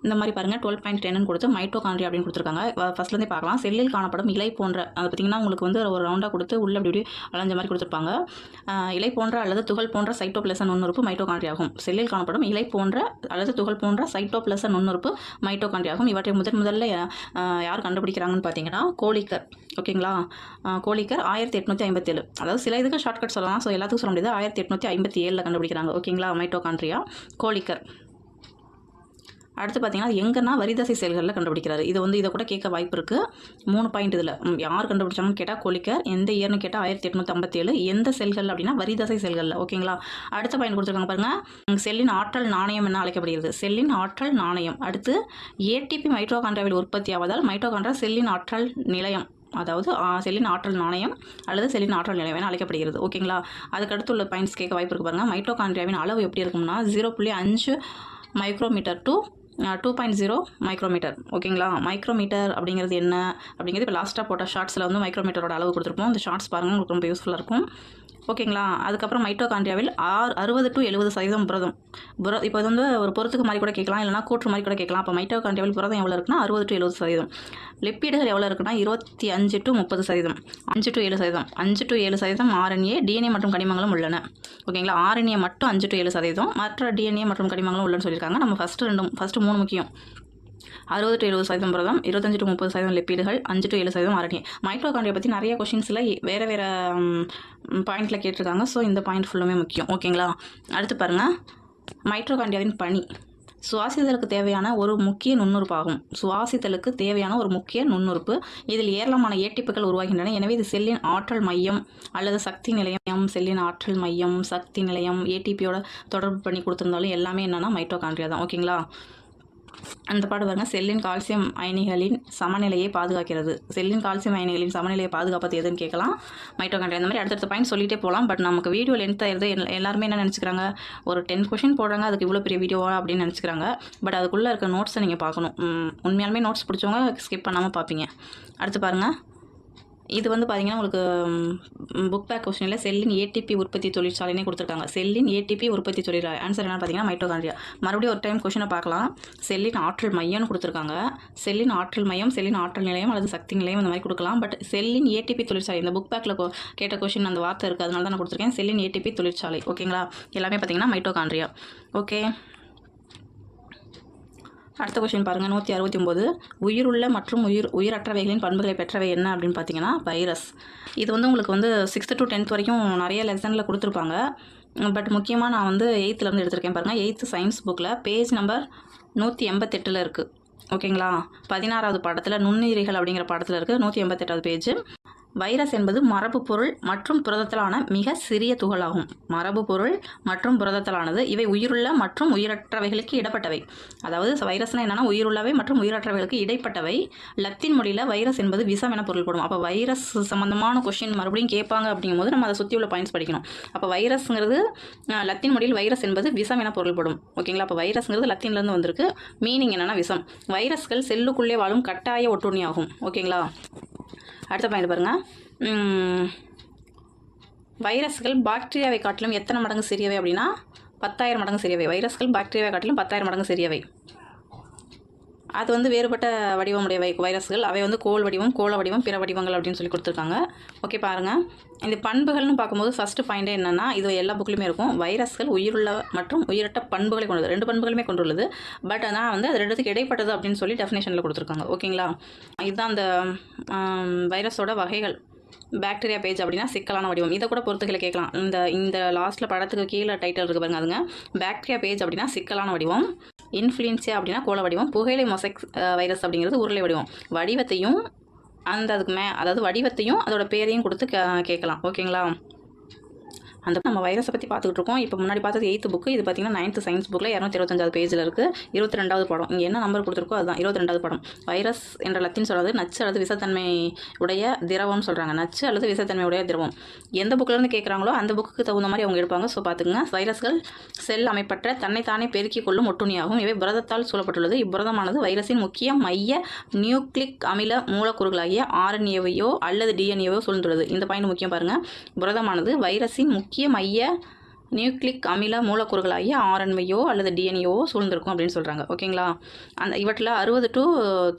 இந்த மாதிரி பாருங்கள் டுவெல் பாயிண்ட் டென்னு கொடுத்து மைட்டோகாண்ட்ரியா அப்படின்னு கொடுத்துருக்காங்க. ஃபஸ்ட்லேருந்தே பார்க்கலாம். செல்லில் காணப்படும் இலை போன்ற அது பார்த்திங்கன்னா உங்களுக்கு வந்து ஒரு ரவுண்டாக கொடுத்து உள்ள அப்படி இப்படி மாதிரி கொடுத்துருப்பாங்க. இலை போன்ற அல்லது துகள் போன்ற சைட்டோபிளசன் நுண்ணுறுப்பு மைட்டோகாண்ட்ரியா ஆகும். செல்லில் காணப்படும் இலை போன்ற அல்லது துகள் போன்ற சைட்டோபிளசன் நுண்ணுறுப்பு மைட்டோகாண்ட்ரியா ஆகும். இவற்றை முதன் முதல்ல யார் கண்டுபிடிக்கிறாங்கன்னு பார்த்தீங்கன்னா கோலிக்கர் ஓகேங்களா கோழிக்கர் கோலிக்கர் ஆயிரத்தி எட்நூற்றி ஐம்பத்தேழு. அதாவது சில இதுக்கு ஷார்ட்கட் சொல்லலாம். ஸோ எல்லாத்துக்கும் சொல்ல முடியாது. ஆயிரத்தி எட்நூற்றி ஐம்பத்தி ஏழில் கண்டுபிடிக்கிறாங்க ஓகேங்களா மைட்டோகாண்ட்ரியா கோலிக்கர் அடுத்து பார்த்தீங்கன்னா எங்கன்னா வரிதசை செயல்களில் கண்டுபிடிக்கிறாரு. இது வந்து இதை கூட கேட்க வாய்ப்பு இருக்குது மூணு பாயிண்ட் இதில். யார் கண்டுபிடிச்சாங்கன்னு கேட்டால் கோலிக்கர் எந்த இயர்னு கேட்டால் ஆயிரத்தி எட்நூற்றி ஐம்பத்தேழு. எந்த செல்கள் அப்படின்னா வரிதசை செல்களில் ஓகேங்களா அடுத்த பாயிண்ட் கொடுத்துருக்காங்க பாருங்கள் செல்லின் ஆற்றல் நாணயம் என்ன அழைக்கப்படுகிறது. செல்லின் ஆற்றல் நாணயம். அடுத்து ஏடிபி மைட்டோகாண்ட்ரியாவில் உற்பத்தி ஆவதால் மைட்டோகாண்ட்ரியா செல்லின் ஆற்றல் நிலையம். அதாவது செல்லின் ஆற்றல் நாணயம் அல்லது செல்லின் ஆற்றல் நிலையம் என அழைக்கப்படுகிறது. ஓகேங்களா அதுக்கடுத்து உள்ள பாயிண்ட்ஸ் கேட்க வாய்ப்பு இருக்கு பாருங்கள் மைட்டோகாண்ட்ரியாவின் அளவு எப்படி இருக்கும்னா ஜீரோ புள்ளி அஞ்சு micrometre to two point zero micrometre ஓகேங்களா மைக்ரோமீட்டர் அப்படிங்கிறது என்ன? அப்படிங்கிறது இப்போ லாஸ்ட்டாக போட்ட ஷார்ட்ஸில் வந்து மைக்ரோமீட்டரோட அளவு கொடுத்துருப்போம். அந்த ஷார்ட்ஸ் பாருங்கள் உங்களுக்கு ரொம்ப யூஸ்ஃபுல்லாக இருக்கும். ஓகேங்களா? அதுக்கப்புறம் மைட்டோகாண்ட்ரியாவில் ஆறு அறுபது டு எழுபது சதவீதம் புரதம். புர இப்போ இது வந்து ஒரு பொருத்துக்கு மாதிரி கூட கேட்கலாம் இல்லைனா கூற்று மாதிரி கூட கேட்கலாம். அப்போ மைட்டோகாண்ட்ரியாவில் புரதம் எவ்வளோ இருக்குன்னா அறுபது டு எழுபது சதவீதம். லிப்பிடுகள் எவ்வளோ இருக்குன்னா இருபத்தி அஞ்சு டு முப்பது சதவீதம். அஞ்சு டு ஏழு சதவீதம். அஞ்சு டு ஏழு சதவீதம் ஆர்என்ஏ டிஎன்ஏ மற்றும் கனிமங்களும் உள்ளன. ஓகேங்களா? ஆர்என்ஏ மட்டும் அஞ்சு டு ஏழு சதவீதம். மற்ற டிஎன்ஏ மற்றும் கனிமங்களும் உள்ளன்னு சொல்லியிருக்காங்க. நம்ம ஃபஸ்ட்டு ரெண்டும் ஃபஸ்ட்டு மூணு முக்கியம். அறுபது டு எழுபது சதவீதம் புரதம் இருபத்தஞ்சு டு முப்பது சதவீதம் லிப்பீடுகள் அஞ்சு டு ஏழு சதவீதம் ஆர்என்ஏ மைக்ரோகாண்ட்ரியா பற்றி நிறைய கொஷின்ஸில் வேறு வேறு பாயிண்டில் கேட்டிருக்காங்க. ஸோ இந்த பாயிண்ட் ஃபுல்லுமே முக்கியம். ஓகேங்களா அடுத்து பாருங்கள் மைக்ரோகாண்டியாவின் பணி. சுவாசித்தலுக்கு தேவையான ஒரு முக்கிய நுண்ணுறுப்பாகும். சுவாசித்தலுக்கு தேவையான ஒரு முக்கிய நுண்ணுறுப்பு. இதில் ஏராளமான ஏட்டிப்புகள் உருவாகின்றன. எனவே இது செல்லின் ஆற்றல் மையம் அல்லது சக்தி நிலையம். செல்லின் ஆற்றல் மையம் சக்தி நிலையம் ஏடிபியோட தொடர்பு பண்ணி கொடுத்துருந்தாலும் எல்லாமே என்னென்னா மைட்டோகாண்ட்ரியா தான். ஓகேங்களா அந்த பாடு பாருங்க. செல்லின் கால்சியம் அயனிகளின் சமநிலையை பாதுகாக்கிறது. செல்லின் கால்சியம் அயனிகளின் சமநிலையை பாதுகாப்பது எதுன்னு கேட்கலாம். மைட்டோகாண்ட்ரியா இந்த மாதிரி அடுத்தடுத்த பாயிண்ட் சொல்லிட்டே போகலாம். பட் நமக்கு வீடியோ லென்த் ஆயிருது எல்லாருமே என்ன நினச்சிக்கிறாங்க? ஒரு டென் கொஷின் போடுறாங்க. அதுக்கு இவ்வளோ பெரிய வீடியோவா அப்படின்னு நினச்சிக்கிறாங்க. பட் அதுக்குள்ளே இருக்க நோட்ஸை நீங்கள் பார்க்கணும். உண்மையாலுமே நோட்ஸ் பிடிச்சவங்க ஸ்கிப் பண்ணாமல் பார்ப்பீங்க. அடுத்து பாருங்கள் இது வந்து பார்த்தீங்கன்னா உங்களுக்கு புக் பேக் கொஸ்டினில் செல்லின் ஏடிபி உற்பத்தி தொழிற்சாலைனே கொடுத்துருக்காங்க. செல்லின் ஏடிபி உற்பத்தி தொழிற்சாலை ஆன்சர் என்ன பார்த்தீங்கன்னா மைட்டோகாண்ட்ரியா மறுபடியும் ஒரு டைம் கொஷினை பார்க்கலாம். செல்லின் ஆற்றல் மையம்னு கொடுத்துருக்காங்க. செல்லின் ஆற்றல் மையம் செல்லின் ஆற்றல் நிலையம் அல்லது சக்தி நிலையம் இந்த மாதிரி கொடுக்கலாம். பட் செல்லின் ஏடிபி தொழிற்சாலை இந்த புக் பேக்கில் கேட்ட கொஷின் அந்த வார்த்தை இருக்குது அதனால தான் நான் கொடுத்துருக்கேன். செல்லின் ஏடிபி தொழிற்சாலை ஓகேங்களா எல்லாமே பார்த்தீங்கன்னா மைட்டோகாண்ட்ரியா ஓகே அடுத்த கொஸ்டின் பாருங்கள் நூற்றி அறுபத்தி ஒம்பது உயிருள்ள மற்றும் உயிர் உயிரற்றவைகளின் பண்புகளை பெற்றவை என்ன அப்படின்னு பார்த்தீங்கன்னா வைரஸ் இது வந்து உங்களுக்கு வந்து சிக்ஸ்த்து டு டென்த் வரைக்கும் நிறைய லெசனில் கொடுத்துருப்பாங்க. பட் முக்கியமாக நான் வந்து எயித்துலேருந்து எடுத்திருக்கேன் பாருங்கள் எயித்து சயின்ஸ் புக்கில் பேஜ் நம்பர் நூற்றி எண்பத்தெட்டில் இருக்குது ஓகேங்களா பதினாறாவது பாடத்தில் நுண்ணுயிரிகள் அப்படிங்கிற பாடத்தில் இருக்குது நூற்றி எண்பத்தெட்டாவது பேஜ் வைரஸ் என்பது மரபு பொருள் மற்றும் புரதத்திலான மிக சிறிய துகளாகும் மரபு பொருள் மற்றும் புரதத்திலானது இவை உயிருள்ள மற்றும் உயிரற்றவைகளுக்கு இடப்பட்டவை. அதாவது வைரஸ்னா என்னென்னா உயிருள்ளவை மற்றும் உயிரற்றவைகளுக்கு இடைப்பட்டவை. லத்தீன் மொழியில் வைரஸ் என்பது விஷம் என பொருள்படும் அப்போ வைரஸ் சம்பந்தமான கொஷின் மறுபடியும் கேட்பாங்க அப்படிங்கும்போது நம்ம அதை சுற்றி உள்ள பாயிண்ட்ஸ் படிக்கணும். அப்போ வைரஸ்ங்கிறது லத்தீன் மொழியில் வைரஸ் என்பது விஷம் என பொருள்படும் ஓகேங்களா அப்போ வைரஸ்ங்கிறது லத்தீன்லேருந்து வந்திருக்கு. மீனிங் என்னென்னா விஷம். வைரஸ்கள் செல்லுக்குள்ளே வாழும் கட்டாய ஒட்டுண்ணி ஆகும் ஓகேங்களா அடுத்த பாயிண்ட் பாருங்கள் வைரஸ்கள் பாக்டீரியாவை காட்டிலும் எத்தனை மடங்கு சிறியவை அப்படின்னா பத்தாயிரம் மடங்கு சிறியவை. வைரஸ்கள் பாக்டீரியாவை காட்டிலும் பத்தாயிரம் மடங்கு சிறியவை. அது வந்து வேறுபட்ட வடிவமுடைய வை வைரஸ்கள். அவை வந்து கோல் வடிவம் கோள வடிவம் பிற வடிவங்கள் அப்படின்னு சொல்லி கொடுத்துருக்காங்க. ஓகே பாருங்கள் இந்த பண்புகள்னு பார்க்கும்போது ஃபஸ்ட்டு பாயிண்டே என்னென்னா இது எல்லா புக்லையுமே இருக்கும். வைரஸ்கள் உயிருள்ள மற்றும் உயிரட்ட பண்புகளை கொண்டது. ரெண்டு பண்புகளுமே கொண்டுள்ளது. பட் ஆனால் வந்து அது ரெண்டுத்துக்கு இடைப்பட்டது அப்படின்னு சொல்லி டெஃபினேஷனில் கொடுத்துருக்காங்க. ஓகேங்களா? இதுதான் அந்த வைரஸோட வகைகள். பாக்டீரியா பேஜ் அப்படின்னா சிக்கலான வடிவம். இதை கூட பொறுத்துக்களை கேட்கலாம். இந்த இந்த லாஸ்ட்டில் படத்துக்கு கீழே டைட்டில் இருக்கு பாருங்க அதுங்க. பாக்டீரியா பேஜ் அப்படின்னா சிக்கலான வடிவம். இன்ஃப்ளூயன்சியா அப்படின்னா கோள வடிவம் புகையிலை மொசைக் வைரஸ் அப்படிங்கிறது உருளை வடிவம். வடிவத்தையும் அந்த அதுக்கு மே அதாவது வடிவத்தையும் அதோட பேரையும் கொடுத்து கே- கேட்கலாம். ஓகேங்களா? அந்த நம்ம வைரஸை பற்றி பார்த்துக்கிட்டு இருக்கோம் இப்போ முன்னாடி பார்த்தது எயித்து புக்கு இது பார்த்தீங்கன்னா நைன்த்து சயின்ஸ் புக்கில் இரநூத்தி இருபத்தஞ்சாவது பேஜில் இருக்குது இருபத்தி ரெண்டாவது படம். இங்கே என்ன நம்பர் கொடுத்துருக்கோ அதுதான். இருபத்தி ரெண்டாவது படம். வைரஸ் என்ற லத்தின் சொல்கிறது நச்சு அல்லது விசத்தன்மை உடைய திரவம்னு சொல்கிறாங்க நச்சு அல்லது விசத்தன்மை உடைய திரவம். எந்த புக்கிலேருந்து கேட்குறாங்களோ அந்த புக்குக்கு தகுந்த மாதிரி அவங்க எடுப்பாங்க. ஸோ பார்த்துக்குங்க. வைரஸ்கள் செல் அமைப்பற்ற தன்னைத்தானே பெருக்கிக் கொள்ளும் ஒட்டுணியாகும் இவை புரதத்தால் சூழப்பட்டுள்ளது. இப்புரதமானது வைரஸின் முக்கிய மைய நியூக்ளிக் அமில மூலக்கூறுகளாகிய ஆர்என்ஏவையோ அல்லது டிஎன்ஏவையோ சூழ்ந்துள்ளது. இந்த பாயிண்ட் முக்கியம் பாருங்கள் புரதமானது வைரஸின் முக்கிய மைய நியூக்ளிக் அமில மூலக்கூறுகளாகிய ஆர்என்வையோ அல்லது டிஎன்ஏவோ சூழ்ந்திருக்கும் அப்படின்னு சொல்கிறாங்க ஓகேங்களா? அந்த இவற்றில் அறுபது டு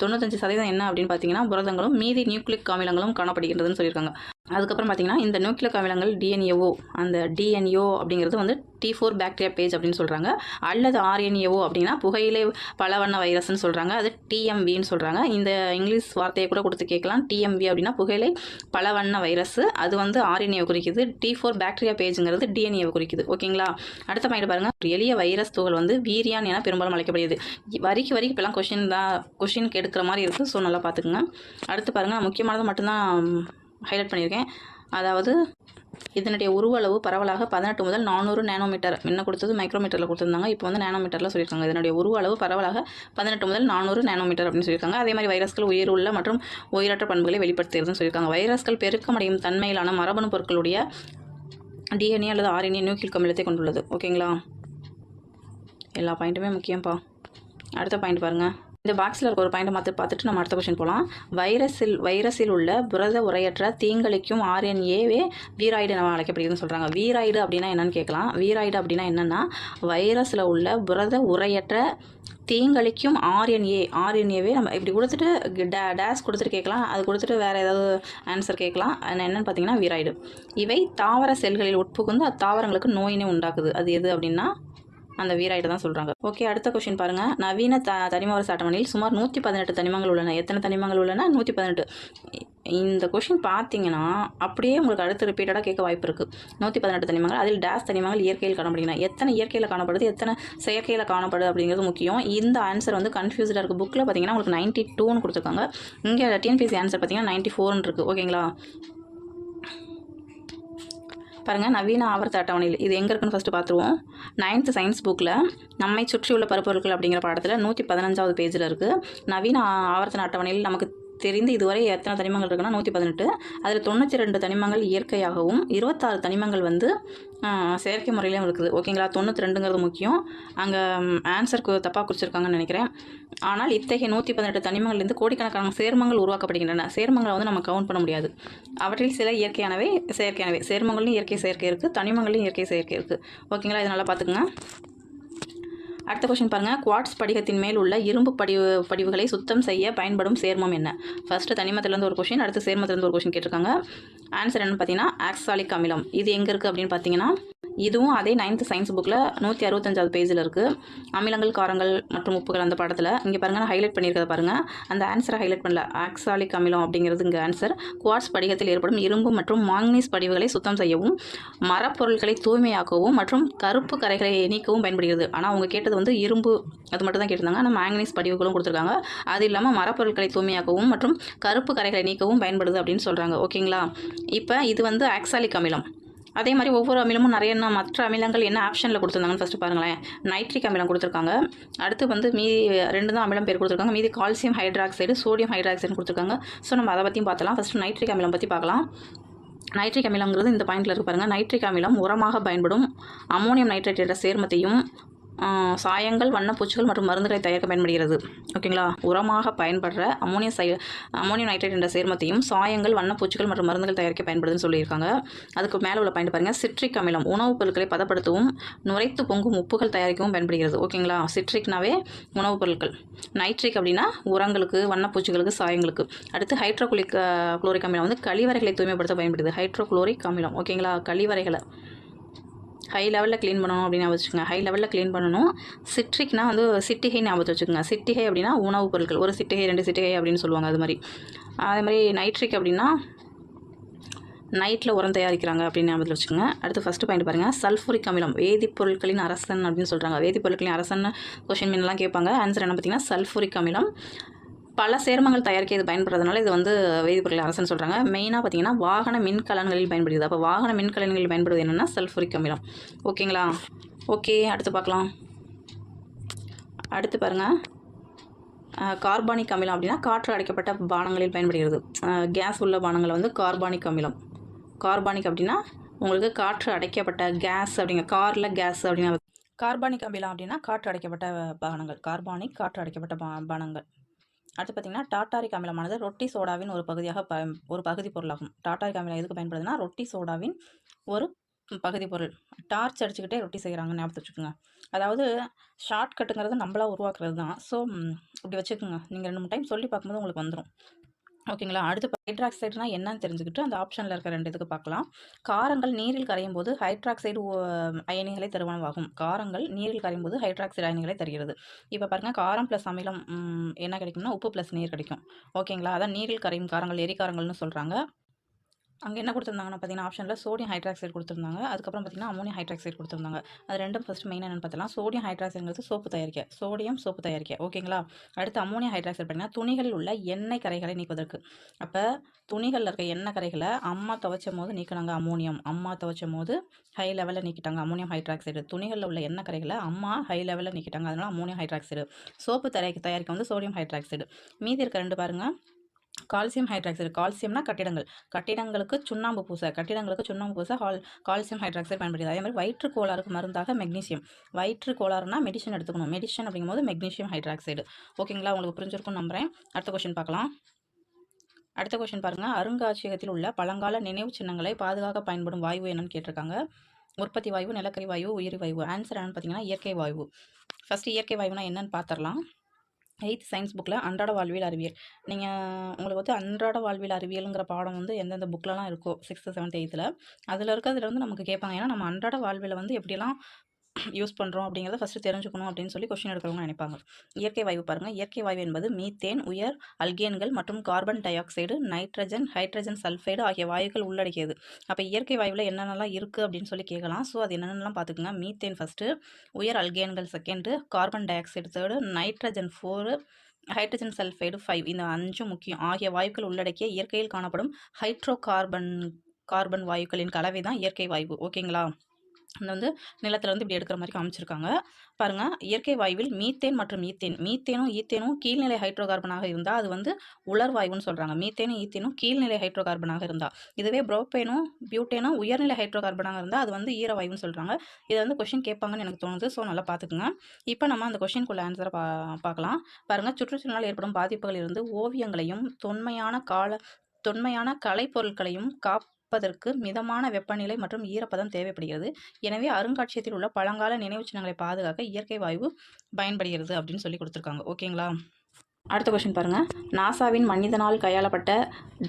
தொண்ணூத்தஞ்சு சதவீதம் என்ன அப்படின்னு பார்த்தீங்கன்னா புரதங்களும் மீதி நியூக்ளிக் அமிலங்களும் காணப்படுகின்றதுன்னு சொல்லியிருக்காங்க. அதுக்கப்புறம் பார்த்தீங்கன்னா இந்த நியூக்ளிக் அமிலங்கள் டிஎன்ஏஓ அந்த டிஎன்ஏஓ அப்படிங்கிறது வந்து டி ஃபோர் பேக்டீரியா பேஜ் அப்படின்னு சொல்கிறாங்க அல்லது ஆர்என்ஏஓ அப்படின்னா புகையிலை பலவண்ண வைரஸ்னு சொல்கிறாங்க அது டிஎம்வின்னு சொல்கிறாங்க இந்த இங்கிலீஷ் வார்த்தையை கூட கொடுத்து கேட்கலாம். டிஎம்வி அப்படின்னா புகையிலை பலவண்ண வைரஸ். அது வந்து ஆர்என்ஏவை குறிக்குது. டி ஃபோர் பேக்டீரியா பேஜுங்கிறது டிஎன்ஏவை குறிக்குது. ஓகேங்களா? அடுத்த பாயிண்ட் பாருங்கள் ஒரு எளிய வைரஸ் துகள் வந்து வீரியான் என பெரும்பாலும் அழைக்கப்படுகிறது. வரிக்கு வரிக்கு இப்போலாம் கொஷின் தான் கொஷின் எடுக்கிற மாதிரி இருக்குது ஸோ நல்லா பார்த்துக்குங்க அடுத்து பாருங்கள் முக்கியமானது மட்டும்தான் ஹைலைட் பண்ணியிருக்கேன். அதாவது இதனுடைய உருவளவு பரவலாக பதினெட்டு முதல் நானூறு நேனோமீட்டர் முன்ன கொடுத்தது மைக்ரோமீட்டரில் கொடுத்துருந்தாங்க. இப்போ வந்து நேனோமீட்டரில் சொல்லியிருக்காங்க. இதனுடைய உருவளவு பரவலாக பதினெட்டு முதல் நானூறு நேனோமீட்டர் அப்படின்னு சொல்லியிருக்காங்க. அதே மாதிரி வைரஸ்கள் உயிர் உள்ள மற்றும் உயிரற்ற பண்புகளை வெளிப்படுத்துகிறதுன்னு சொல்லியிருக்காங்க. வைரஸ்கள் பெருக்கமடையும் தன்மையிலான மரபணு பொருட்களுடைய டிஎன்ஏ அல்லது ஆர்என்ஏ நியூக்ளிக் அமிலத்தை கொண்டுள்ளது. ஓகேங்களா எல்லா பாயிண்ட்டுமே முக்கியம்ப்பா. அடுத்த பாயிண்ட் பாருங்கள் இந்த பாக்ஸில் இருக்க ஒரு பாயிண்ட் மாற்றி பார்த்துட்டு நம்ம அடுத்த கொஷின் போகலாம் வைரஸில் வைரஸில் உள்ள புரத உரையற்ற தீங்களிக்கும் ஆர்என்ஏவே வீராய்டு நம்ம அழைக்கப்படுகிறதுன்னு சொல்கிறாங்க வீராய்டு அப்படின்னா என்னன்னு கேட்கலாம். வீராய்டு அப்படின்னா என்னென்னா வைரஸில் உள்ள புரத உரையற்ற தீங்களிக்கும் ஆர்என்ஏ ஆர்என்ஏவே நம்ம இப்படி கொடுத்துட்டு டே டேஸ் கொடுத்துட்டு கேட்கலாம். அது கொடுத்துட்டு வேறு ஏதாவது ஆன்சர் கேட்கலாம். என்னென்னு பார்த்தீங்கன்னா வீராய்டு. இவை தாவர செல்களில் உட்புகுந்து அத்தாவரங்களுக்கு நோயினை உண்டாக்குது. அது எது அப்படின்னா அந்த வீராயிட்ட தான் சொல்கிறாங்க ஓகே அடுத்த கொஷின் பாருங்கள் நவீன த தனிமவர சாட்டமணியில் சுமார் நூற்றி பதினெட்டு தனிமங்கள் உள்ளன. எத்தனை தனிமங்கள் உள்ளன? நூற்றி பதினெட்டு இந்த கொஷின் பார்த்தீங்கன்னா அப்படியே உங்களுக்கு அடுத்து ரிப்பீட்டடாக கேட்க வாய்ப்பு இருக்குது நூற்றி பதினெட்டு தனிமங்கள் அதில் டேஸ் தனிமங்கள் இயற்கையில் காணப்படுகிறது எத்தனை இயற்கையில் காணப்படுது? எத்தனை செயற்கையில் காணப்படுது அப்படிங்கிறது முக்கியம். இந்த ஆன்சர் வந்து கன்ஃபியூஸ்டாக இருக்குது புக்கில் பார்த்தீங்கன்னா உங்களுக்கு நைன்ட்டி டூன்னு கொடுத்துருக்காங்க. இங்கே டிஎன்பிசி ஆன்சர் பார்த்தீங்கன்னா நைன்ட்டி ஃபோர்னு இருக்குது ஓகேங்களா பாருங்கள் நவீன ஆவர்த்த அட்டவணையில் இது எங்கே இருக்குன்னு ஃபஸ்ட்டு பார்த்துருவோம் நைன்த் சயின்ஸ் புக்கில் நம்மை சுற்றியுள்ள பருப்பொருட்கள் அப்படிங்கிற பாடத்தில் நூற்றி பதினஞ்சாவது பேஜில் இருக்குது நவீன ஆவர்த்தன அட்டவணையில் நமக்கு தெரிந்து இதுவரை எத்தனை தனிமங்கள் இருக்குன்னா நூற்றி பதினெட்டு. அதில் தொண்ணூற்றி ரெண்டு தனிமங்கள் இயற்கையாகவும் இருபத்தாறு தனிமங்கள் வந்து செயற்கை முறையிலும் இருக்குது. ஓகேங்களா தொண்ணூற்றி ரெண்டுங்கிறது முக்கியம். அங்கே ஆன்சருக்கு தப்பாக குறிச்சிருக்காங்கன்னு நினைக்கிறேன். ஆனால் இத்தகைய நூற்றி பதினெட்டு தனிமங்கள்லேருந்து கோடிக்கணக்கான சேர்மங்கள் உருவாக்கப்படுகின்றன. சேர்மங்களை வந்து நம்ம கவுண்ட் பண்ண முடியாது. அவற்றில் சில இயற்கையானவை செயற்கையானவை. சேர்மங்கள்லையும் இயற்கை செயற்கை இருக்குது தனிமங்கள்லையும் இயற்கை செயற்கை இருக்குது ஓகேங்களா இது நல்லா பார்த்துக்குங்க. அடுத்த கொஷின் பாருங்கள் குவாட்ஸ் படிகத்தின் மேல் உள்ள இரும்பு படிவு படிவுகளை சுத்தம் செய்ய பயன்படும் சேர்மம் என்ன? ஃபஸ்ட்டு தனிமத்திலேருந்து ஒரு கொஷின் அடுத்து சேர்மத்திலேருந்து ஒரு கொஷின் கேட்டிருக்காங்க. ஆன்சர் என்னென்னு பார்த்தீங்கன்னா ஆக்சாலிக் அமிலம். இது எங்கே இருக்குது அப்படின்னு பார்த்தீங்கன்னா இதுவும் அதே நைன்த் சயின்ஸ் புக்கில் நூற்றி அறுபத்தஞ்சாவது பேஜில் இருக்குது அமிலங்கள் காரங்கள் மற்றும் உப்புகள் அந்த படத்தில். இங்கே பாருங்கள் நான் ஹைலைட் பண்ணியிருக்கிறத பாருங்கள் அந்த ஆன்சரை ஹைலைட் பண்ணல. ஆக்சாலிக் அமிலம் அப்படிங்கிறது இங்கே ஆன்சர் குவாட்ஸ் படிகத்தில் ஏற்படும் இரும்பு மற்றும் மாங்கனீஸ் படிவுகளை சுத்தம் செய்யவும் மரப்பொருட்களை தூய்மையாக்கவும் மற்றும் கருப்பு கரைகளை நீக்கவும் பயன்படுகிறது. ஆனால் அவங்க கேட்டது வந்து இரும்பு அது மட்டும் தான் கேட்டிருந்தாங்க. ஆனால் மேங்கனீஸ் படிவுகளும் கொடுத்துருக்காங்க. அது இல்லாமல் மரப்பொருட்களை தூய்மையாக்கவும் மற்றும் கருப்பு கரைகளை நீக்கவும் பயன்படுது அப்படின்னு சொல்கிறாங்க ஓகேங்களா இப்போ இது வந்து ஆக்சாலிக் அமிலம். அதே மாதிரி ஒவ்வொரு அமிலமும் நிறைய என்ன மற்ற அமிலங்கள் என்ன ஆப்ஷனில் கொடுத்துருந்தாங்கன்னு ஃபஸ்ட்டு பாருங்களேன். நைட்ரிக் அமிலம் கொடுத்துருக்காங்க. அடுத்து வந்து மீதி ரெண்டு தான் அமிலம் பேர் கொடுத்துருக்காங்க. மீதி கால்சியம் ஹைட்ராக்சைடு சோடியம் ஹைட்ராக்சைடு கொடுத்துருக்காங்க. ஸோ நம்ம அதை பற்றியும் பார்த்தலாம். ஃபஸ்ட்டு நைட்ரிக் அமிலம் பற்றி பார்க்கலாம். நைட்ரிக் அமிலங்கிறது இந்த பாயிண்டில் இருக்கு பாருங்கள் நைட்ரிக் அமிலம் உரமாக பயன்படும். அமோனியம் நைட்ரேட் என்ற சேர்மத்தையும் சாயங்கள் வண்ணப்பூச்சிகள் மற்றும் மருந்துகளை தயாரிக்க பயன்படுகிறது. ஓகேங்களா? உரமாக பயன்படுற அம்மோனியம் சை அம்மோனியம் நைட்ரேட் என்ற சேர்மத்தையும் சாயங்கள் வண்ணப்பூச்சிகள் மற்றும் மருந்துகள் தயாரிக்க பயன்படுதுன்னு சொல்லியிருக்காங்க. அதுக்கு மேலே உள்ள பாயிண்ட் பாருங்கள் சிட்ரிக் அமிலம் உணவுப் பொருட்களை பதப்படுத்தவும் நுரைத்து பொங்கும் உப்புகள் தயாரிக்கவும் பயன்படுகிறது. ஓகேங்களா? சிட்ரிக்னாவே உணவுப் பொருட்கள். நைட்ரிக் அப்படின்னா உரங்களுக்கு வண்ணப்பூச்சிகளுக்கு சாயங்களுக்கு. அடுத்து ஹைட்ரோகுளிக் குளோரிக் அமிலம் வந்து கழிவறைகளை தூய்மைப்படுத்த பயன்படுது. ஹைட்ரோகுளோரிக் அமிலம். ஓகேங்களா? கழிவறைகளை. ஹை லெவலில் க்ளீன் பண்ணணும் அப்படின்னு வச்சுக்கோங்க. ஹை லெவலில் க்ளீன் பண்ணணும். சிட்ரிக்னா வந்து சிட்டிகை ஞாபகத்தை வச்சுக்கோங்க. சிட்டிகை அப்படின்னா உணவுப் பொருட்கள். ஒரு சிட்டிகை ரெண்டு சிட்டிகை அப்படின்னு சொல்லுவாங்க அது மாதிரி. அதே மாதிரி நைட்ரிக் அப்படின்னா நைட்டில் உரம் தயாரிக்கிறாங்க அப்படின்னு ஞாபகத்தில் வச்சுக்கோங்க. அடுத்து ஃபஸ்ட்டு பாயிண்ட் பாருங்கள் சல்ஃபூரிக் அமிலம். வேதிப்பொருட்களின் அரசன் அப்படின்னு சொல்கிறாங்க வேதிப்பொருட்களின் அரசன் கொஷின் மீன்லாம் கேட்பாங்க. ஆன்சர் என்ன பார்த்தீங்கன்னா சல்ஃபூரிக் அமிலம். பல சேர்மங்கள் தயாரிக்க இது பயன்படுறதுனால இது வந்து வேதிப்பொருள் அரசுன்னு சொல்கிறாங்க மெயினாக பார்த்தீங்கன்னா வாகன மின்கலன்களில் பயன்படுகிறது. அப்போ வாகன மின்கலன்களில் பயன்படுவது என்னென்னா சல்ஃபூரிக் அமிலம். ஓகேங்களா ஓகே அடுத்து பார்க்கலாம். அடுத்து பாருங்கள் கார்பானிக் அமிலம் அப்படின்னா காற்று அடைக்கப்பட்ட பானங்களில் பயன்படுகிறது. கேஸ் உள்ள பானங்களை வந்து கார்பானிக் அமிலம். கார்பானிக் அப்படின்னா உங்களுக்கு காற்று அடைக்கப்பட்ட கேஸ் அப்படிங்க காரில் கேஸ் அப்படின்னா கார்பானிக் அமிலம் அப்படின்னா காற்று அடைக்கப்பட்ட பானங்கள். கார்பானிக் காற்று அடைக்கப்பட்ட பா பானங்கள். அடுத்து பார்த்திங்கன்னா டாட்டாரிக் அமிலமானது ரொட்டி சோடாவின் ஒரு பகுதியாக ப ஒரு பகுதி பொருளாகும். டாட்டாரிக் அமிலம் எதுக்கு பயன்படுதுன்னா ரொட்டி சோடாவின் ஒரு பகுதி பொருள். டார்ச் அடிச்சுக்கிட்டே ரொட்டி செய்கிறாங்க ஞாபகத்து வச்சுக்கோங்க. அதாவது ஷார்ட் கட்டுங்கிறது நம்மளா உருவாக்குறது தான் ஸோ இப்படி வச்சுக்கோங்க. நீங்கள் ரெண்டு மூணு டைம் சொல்லி பார்க்கும்போது உங்களுக்கு வந்துடும் ஓகேங்களா? அடுத்து ஹைட்ராக்சைடுனா என்னன்னு தெரிஞ்சுக்கிட்டு அந்த ஆப்ஷனில் இருக்க ரெண்டு இதுக்கு பார்க்கலாம். காரங்கள் நீரில் கரையும் போது ஹைட்ராக்சைடு அயனிகளை தருவனவாகும். காரங்கள் நீரில் கரையும் போது ஹைட்ராக்சைடு அயனிகளை தருகிறது. இப்போ பாருங்கள் காரம் ப்ளஸ் அமிலம் என்ன கிடைக்கும்னா உப்பு ப்ளஸ் நீர் கிடைக்கும். ஓகேங்களா? அதான் நீரில் கரையும் காரங்கள் எரிகாரங்கள்னு சொல்கிறாங்க அங்கே என்ன கொடுத்துருந்தாங்கன்னா பார்த்தீங்கன்னா ஆப்ஷனில் சோடியம் ஹைட்ராக்சைடு கொடுத்துருந்தாங்க. அதுக்கப்புறம் பார்த்தீங்கன்னா அமோனியம் ஹைட்ராக்சைடு கொடுத்துருந்தாங்க. அது ரெண்டும் ஃபஸ்ட்டு மெயின் என்னென்னு பார்த்தலாம் சோடியம் ஹைட்ராக்சைடுங்கிறது சோப்பு தயாரிக்க சோடியம் சோப்பு தயாரிக்க. ஓகேங்களா அடுத்து அமோனியம் ஹைட்ராக்சைடு பார்த்தீங்கன்னா துணிகளில் உள்ள எண்ணெய் கரைகளை நீக்குவதற்கு. அப்போ துணிகளில் இருக்க எண்ணெய் கரைகளை அம்மா துவைச்சும் போது நீக்கினாங்க அமோனியம் அம்மா துவைச்சும் போது ஹை லெவலில் நீக்கிட்டாங்க அமோனியம் ஹைட்ராக்சைடு துணிகளில் உள்ள எண்ணெய் கரைகளை அம்மா ஹை லெவலில் நீக்கிட்டாங்க. அதனால அமோனியம் ஹைட்ராக்சைடு சோப்பு தயாரிக்க தயாரிக்க வந்து சோடியம் ஹைட்ராக்சைடு மீதி இருக்க ரெண்டு பாருங்கள் கால்சியம் ஹைட்ராக்சைடு. கால்சியம்னா கட்டிடங்கள். கட்டிடங்களுக்கு சுண்ணாம்பு பூச. கட்டிடங்களுக்கு சுண்ணாம்பு பூசை ஹால் கால்சியம் ஹைட்ராக்சைடு பயன்படுது அதே மாதிரி வயிற்று கோளாறுக்கு மருந்தாக மெக்னீசியம். வயிற்று கோளாறுனா மெடிசன் எடுத்துக்கணும். மெடிசன் அப்படிங்கும்போது மெக்னீசியம் ஹைட்ராக்சைடு. ஓகேங்களா? உங்களுக்கு புரிஞ்சிருக்கும் நம்புறேன். அடுத்த கொஸ்டின் பார்க்கலாம். அடுத்த கொஸ்டின் பாருங்கள் அருங்காட்சியகத்தில் உள்ள பழங்கால நினைவு சின்னங்களை பாதுகாக்க பயன்படும் வாயு என்னன்னு கேட்டிருக்காங்க. உற்பத்தி வாயு நிலக்கரி வாயு உயிரி வாயு. ஆன்சர் என்னன்னு பார்த்தீங்கன்னா இயற்கை வாயு. ஃபஸ்ட்டு இயற்கை வாயுனா என்னன்னு பார்த்துடலாம். எயித் சயின்ஸ் புக்கில் அன்றாட வாழ்வியல் அறிவியல். நீங்கள் உங்களுக்கு வந்து அன்றாட வாழ்வியல் அறிவியலுங்கிற பாடம் வந்து எந்தெந்த புக்கிலலாம் இருக்கோ சிக்ஸ்த்து செவன்த் எயித்தில். அதில் இருக்கிறதுல வந்து நமக்கு கேட்பாங்க. ஏன்னா நம்ம அன்றாட வாழ்வியலை வந்து எப்படியெல்லாம் யூஸ் பண்ணுறோம் அப்படிங்கிறத ஃபஸ்ட்டு தெரிஞ்சுக்கணும் அப்படின்னு சொல்லி கொஷின் எடுக்கிறவங்க நினைப்பாங்க. இயற்கை வாயு பாருங்கள் இயற்கை வாயு என்பது மீத்தேன் உயர் அல்கேன்கள் மற்றும் carbon dioxide nitrogen hydrogen sulphide ஆகிய வாயுக்கள் உள்ளடக்கியது. அப்போ இயற்கை வாயுவில் என்னென்னலாம் இருக்குது அப்படின்னு சொல்லி கேட்கலாம். ஸோ அது என்னென்னலாம் பார்த்துக்குங்க? மீத்தேன் ஃபஸ்ட்டு உயர் அல்கேன்கள் second carbon dioxide third nitrogen four hydrogen sulphide five இந்த அஞ்சும் முக்கியம். ஆகிய வாயுக்கள் உள்ளடக்கிய இயற்கையில் காணப்படும் ஹைட்ரோ கார்பன் கார்பன் வாயுக்களின் கலவை தான் இயற்கை வாயு. ஓகேங்களா வந்து நிலத்தில் வந்து இப்படி எடுக்கிற மாதிரி காமிச்சிருக்காங்க. பாருங்கள் இயற்கை வாயுவில் மீத்தேன் மற்றும் ஈத்தேன். மீத்தேனும் ஈத்தேனும் கீழ்நிலை ஹைட்ரோ கார்பனாக இருந்தால் அது வந்து உலர் வாயுன்னு சொல்கிறாங்க மீத்தேனும் ஈத்தேனும் கீழ்நிலை ஹைட்ரோ கார்பனாக இருந்தால் இதுவே புரோப்பேனும் பியூட்டேனும் உயர்நிலை ஹைட்ரோ கார்பனாக இருந்தால் அது வந்து ஈரவாயுன்னு சொல்கிறாங்க இதை வந்து கொஷின் கேட்பாங்கன்னு எனக்கு தோணுது. ஸோ நல்லா பார்த்துக்குங்க. இப்போ நம்ம அந்த கொஷினுக்குள்ள ஆன்சரை பா பார்க்கலாம். பாருங்கள் சுற்றுச்சூழலால் ஏற்படும் பாதிப்புகளிலிருந்து ஓவியங்களையும் தொன்மையான கால தொன்மையான கலைப்பொருட்களையும் காப் வைப்பதற்கு மிதமான வெப்பநிலை மற்றும் ஈரப்பதம் தேவைப்படுகிறது. எனவே அருங்காட்சியகத்தில் உள்ள பழங்கால நினைவு சின்னங்களை பாதுகாக்க இயற்கை வாயு பயன்படுகிறது அப்படின்னு சொல்லி கொடுத்துருக்காங்க. ஓகேங்களா அடுத்த கொஸ்டின் பாருங்கள் நாசாவின் மனிதனால் கையாளப்பட்ட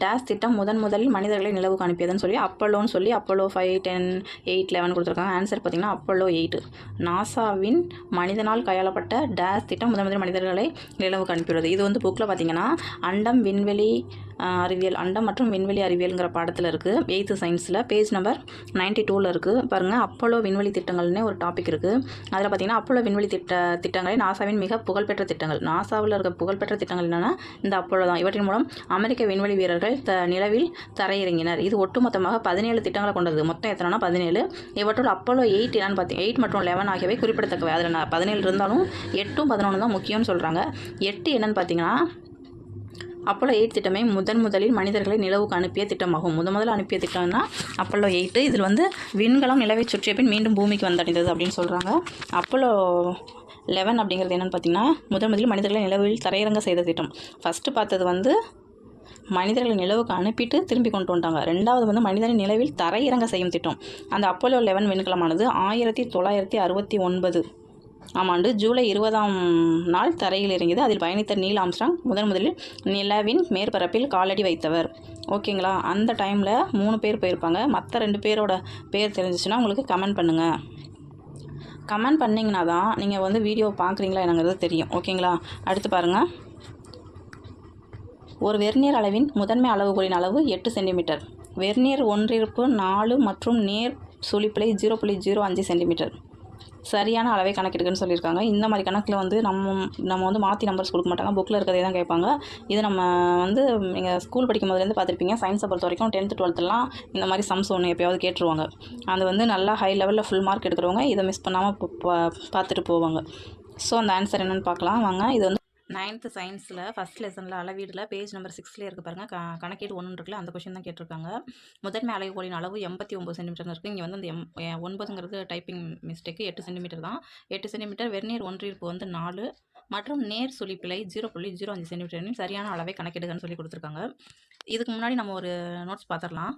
டேஸ் திட்டம் முதன் முதலில் மனிதர்களை நிலவுக்கு அனுப்பியதுன்னு சொல்லி அப்பல்லோன்னு சொல்லி Apollo five ten eight eleven கொடுத்துருக்காங்க. ஆன்சர் பார்த்தீங்கன்னா அப்பல்லோ எயிட் நாசாவின் மனிதனால் கையாளப்பட்ட டேஸ் திட்டம் முதன் முதல் மனிதர்களை நிலவுக்கு அனுப்பியுள்ளது. இது வந்து புக்கில் பார்த்தீங்கன்னா அண்டம் விண்வெளி அறிவியல் அண்டம் மற்றும் விண்வெளி அறிவியல்ங்கிற பாடத்தில் இருக்குது எயித்து சயின்ஸில் பேஜ் நம்பர் நைன்டி டூவில் இருக்குது பாருங்கள் அப்போலோ விண்வெளி திட்டங்கள்னே ஒரு டாபிக் இருக்குது அதில் பார்த்தீங்கன்னா அப்போலோ விண்வெளி திட்ட திட்டங்களை நாசாவின் மிக புகழ்பெற்ற திட்டங்கள். நாசாவில் இருக்க புகழ்பெற்ற திட்டங்கள் என்னென்னா இந்த அப்போலோ தான். இவற்றின் மூலம் அமெரிக்க விண்வெளி வீரர்கள் த நிலவில் தரையிறங்கினர். இது ஒட்டுமொத்தமாக பதினேழு திட்டங்களை கொண்டது. மொத்தம் எத்தனைனா பதினேழு. இவற்றுள் அப்போலோ எயிட் என்னன்னு பார்த்தி எயிட் மற்றும் லெவன் ஆகியவை குறிப்பிடத்தக்கவை. அதில் பதினேழு இருந்தாலும் எட்டும் பதினொன்று தான் முக்கியம்னு சொல்கிறாங்க எட்டு என்னன்னு பார்த்தீங்கன்னா அப்போலோ எயிட் திட்டமே முதன் முதலில் மனிதர்களை நிலவுக்கு அனுப்பிய திட்டமாகும். முத முதல்ல அனுப்பிய திட்டம்னா அப்போலோ எயிட்டு. இதில் வந்து விண்கலம் நிலவை சுற்றிய பின் மீண்டும் பூமிக்கு வந்தடைந்தது அப்படின்னு சொல்கிறாங்க அப்போலோ லெவன் அப்படிங்கிறது என்னென்னு பார்த்தீங்கன்னா முதன் முதலில் மனிதர்களை நிலவில் தரையிறங்க செய்த திட்டம். ஃபஸ்ட்டு பார்த்தது வந்து மனிதர்களை நிலவுக்கு அனுப்பிட்டு திரும்பி கொண்டு வந்துட்டாங்க. ரெண்டாவது வந்து மனிதனை நிலவில் தரையிறங்க செய்யும் திட்டம். அந்த அப்போலோ லெவன் விண்கலமானது ஆயிரத்தி தொள்ளாயிரத்தி அறுபத்தி ஒன்பது ஆமாண்டு. ஜூலை இருபதாம் நாள் தரையில் இறங்கியது. அதில் பயணித்த நீல் ஆம்ஸ்டாங் முதன் முதலில் நிலவின் மேற்பரப்பில் காலடி வைத்தவர். ஓகேங்களா? அந்த டைமில் மூணு பேர் போயிருப்பாங்க. மற்ற ரெண்டு பேரோட பேர் தெரிஞ்சிச்சுன்னா உங்களுக்கு கமெண்ட் பண்ணுங்கள் கமெண்ட் பண்ணிங்கன்னா தான் நீங்கள் வந்து வீடியோ பார்க்குறீங்களா என்னங்கிறது தெரியும். ஓகேங்களா? அடுத்து பாருங்கள் ஒரு வெர்னியர் அளவின் முதன்மை அளவுகோலின் அளவு எட்டு சென்டிமீட்டர். வெர்னியர் ஒன்றிருப்பு நாலு மற்றும் நேர் சுழிப்பிலை ஜீரோ புள்ளி ஜீரோ அஞ்சு சென்டிமீட்டர். சரியான அளவை கணக்கெடுக்குன்னு சொல்லியிருக்காங்க. இந்த மாதிரி கணக்கில் வந்து நம்ம நம்ம வந்து மாற்றி நம்பர்ஸ் கொடுக்க மாட்டாங்க. புக்கில் இருக்கிறதே தான் கேட்பாங்க. இது நம்ம வந்து நீங்கள் ஸ்கூல் படிக்கும் போதுலேருந்து பார்த்துருப்பீங்க சயின்ஸை பொறுத்த வரைக்கும் டென்த்து டுவெல்த்துலாம் இந்த மாதிரி சம்ஸ் ஒன்று எப்பயாவது கேட்டுருவாங்க. அது வந்து நல்லா ஹை லெவலில் ஃபுல் மார்க் எடுக்கிறவங்க இதை மிஸ் பண்ணாமல் பார்த்துட்டு போவாங்க. ஸோ அந்த ஆன்சர் என்னென்னு பார்க்கலாம். வாங்க இது வந்து நைன்த்து சயின்ஸில் ஃபஸ்ட் லெசனில் அளவீடில் பேஜ் நம்பர் சிக்ஸ்லேயே இருக்குது பாருங்கள் க கணக்கீடு ஒன்று இருக்குல்ல அந்த கொஷின் தான் கேட்டிருக்காங்க. முதன்மை அளவுகோலின் அளவு எண்பத்தி ஒம்பது சென்டிமீட்டர் இருக்குது இங்கே வந்து அந்த எம் ஒன்பதுங்கிறது டைப்பிங் மிஸ்டேக்கு எட்டு சென்டிமீட்டர் தான். எட்டு சென்டிமீட்டர் வெர்னியர் ஒன்றிருப்பு வந்து நாலு மற்றும் நேர் சுழிப்பிலை ஜீரோ புள்ளி ஜீரோ அஞ்சு சென்டிமீட்டர்னு சரியான அளவை கணக்கிடுகன்னு சொல்லி கொடுத்துருக்காங்க. இதுக்கு முன்னாடி நம்ம ஒரு நோட்ஸ் பார்த்துடலாம்.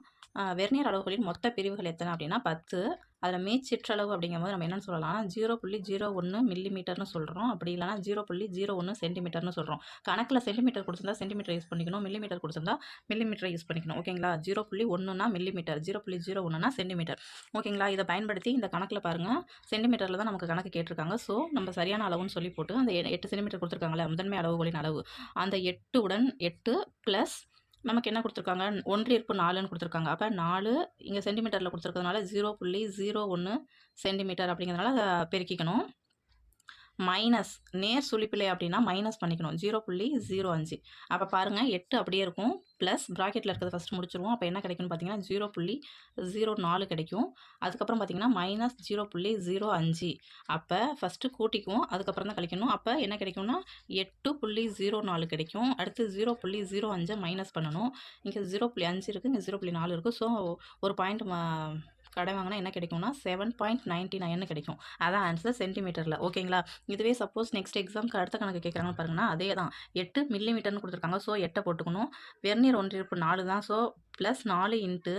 வெர்னியர் அளவுகளின் மொத்த பிரிவுகள் எத்தனை அப்படின்னா பத்து. அதில் மீச்சிற்றளவு அப்படிங்கும்போது நம்ம என்னென்னு சொல்லலாம்? ஜீரோ புள்ளி ஜீரோ ஒன்று மில்லிமீட்டர்னு சொல்கிறோம் அப்படி இல்லைனா ஜீரோ புள்ளி ஜீரோ ஒன்று சென்டிமீட்டர்னு சொல்கிறோம் கணக்கில் சென்டிமீட்டர் கொடுத்துருந்தா சென்டிமீட்டர் யூஸ் பண்ணிக்கணும். மில்லிமீட்டர் கொடுத்துருந்தா மில்லிமீட்டர் யூஸ் பண்ணிக்கணும். ஓகேங்களா? ஜீரோ புள்ளி ஒன்றுனா மில்லிமீட்டர். ஜீரோ புள்ளி ஜீரோ ஒன்றுனா சென்டிமீட்டர். ஓகேங்களா? இதை பயன்படுத்தி இந்த கணக்கில் பாருங்கள் சென்டிமீட்டரில் தான் நமக்கு கணக்கு கேட்டிருக்காங்க. ஸோ நம்ம சரியான அளவுன்னு சொல்லி போட்டு அந்த எட்டு சென்டிமீட்டர் கொடுத்துருக்காங்களே முதன்மை அளவுகளின் அளவு. அந்த எட்டு உடன் எட்டு ப்ளஸ் நமக்கு என்ன கொடுத்துருக்காங்க? ஒன்றியிருப்பு நாலுன்னு கொடுத்துருக்காங்க. அப்போ நாலு இங்கே சென்டிமீட்டரில் கொடுத்துருக்கறதுனால ஜீரோ புள்ளி ஜீரோ ஒன்று சென்டிமீட்டர் அப்படிங்கிறதுனால அதை பெருக்கிக்கணும். மைனஸ் நேர் சுழிப்பிலை அப்படின்னா மைனஸ் பண்ணிக்கணும். ஜீரோ புள்ளி ஜீரோ அஞ்சு. அப்போ பாருங்கள் எட்டு அப்படியே இருக்கும். ப்ளஸ் ப்ராக்கெட்டில் இருக்கிறது ஃபஸ்ட்டு முடிச்சிருவோம். அப்போ என்ன கிடைக்கும்னு பார்த்தீங்கன்னா ஜீரோ புள்ளி ஜீரோ நாலு கிடைக்கும். அதுக்கப்புறம் பார்த்தீங்கன்னா மைனஸ் ஜீரோ புள்ளி ஜீரோ அஞ்சு. அப்போ ஃபஸ்ட்டு கூட்டிக்குவோம். அதுக்கப்புறம் தான் கழிக்கணும். அப்போ என்ன கிடைக்கும்னா எட்டு புள்ளி ஜீரோ நாலு கிடைக்கும். அடுத்து ஜீரோ புள்ளி ஜீரோ அஞ்சை மைனஸ் பண்ணணும். இங்கே ஜீரோ புள்ளி அஞ்சு இருக்குது இங்கே ஜீரோ புள்ளி நாலு இருக்குது ஸோ ஒரு பாயிண்ட் கடை வாங்கினா என்ன கிடைக்கும்னா செவன் பாயிண்ட் நைன்ட்டி நைன் கிடைக்கும். அதான் ஆன்சர் சென்டிமீட்டரில் ஓகேங்களா இதுவே சப்போஸ் நெக்ஸ்ட் எக்ஸாம்க்கு அடுத்த கணக்கு கேட்குறாங்கன்னு பாருங்கன்னா அதே தான். எட்டு மில்லிமீட்டர்னு கொடுத்துருக்காங்க. ஸோ எட்டை போட்டுக்கணும். வெர்னியர் ஒன்றிருப்பு நாலு தான். ஸோ ப்ளஸ் நாலு இன்ட்டு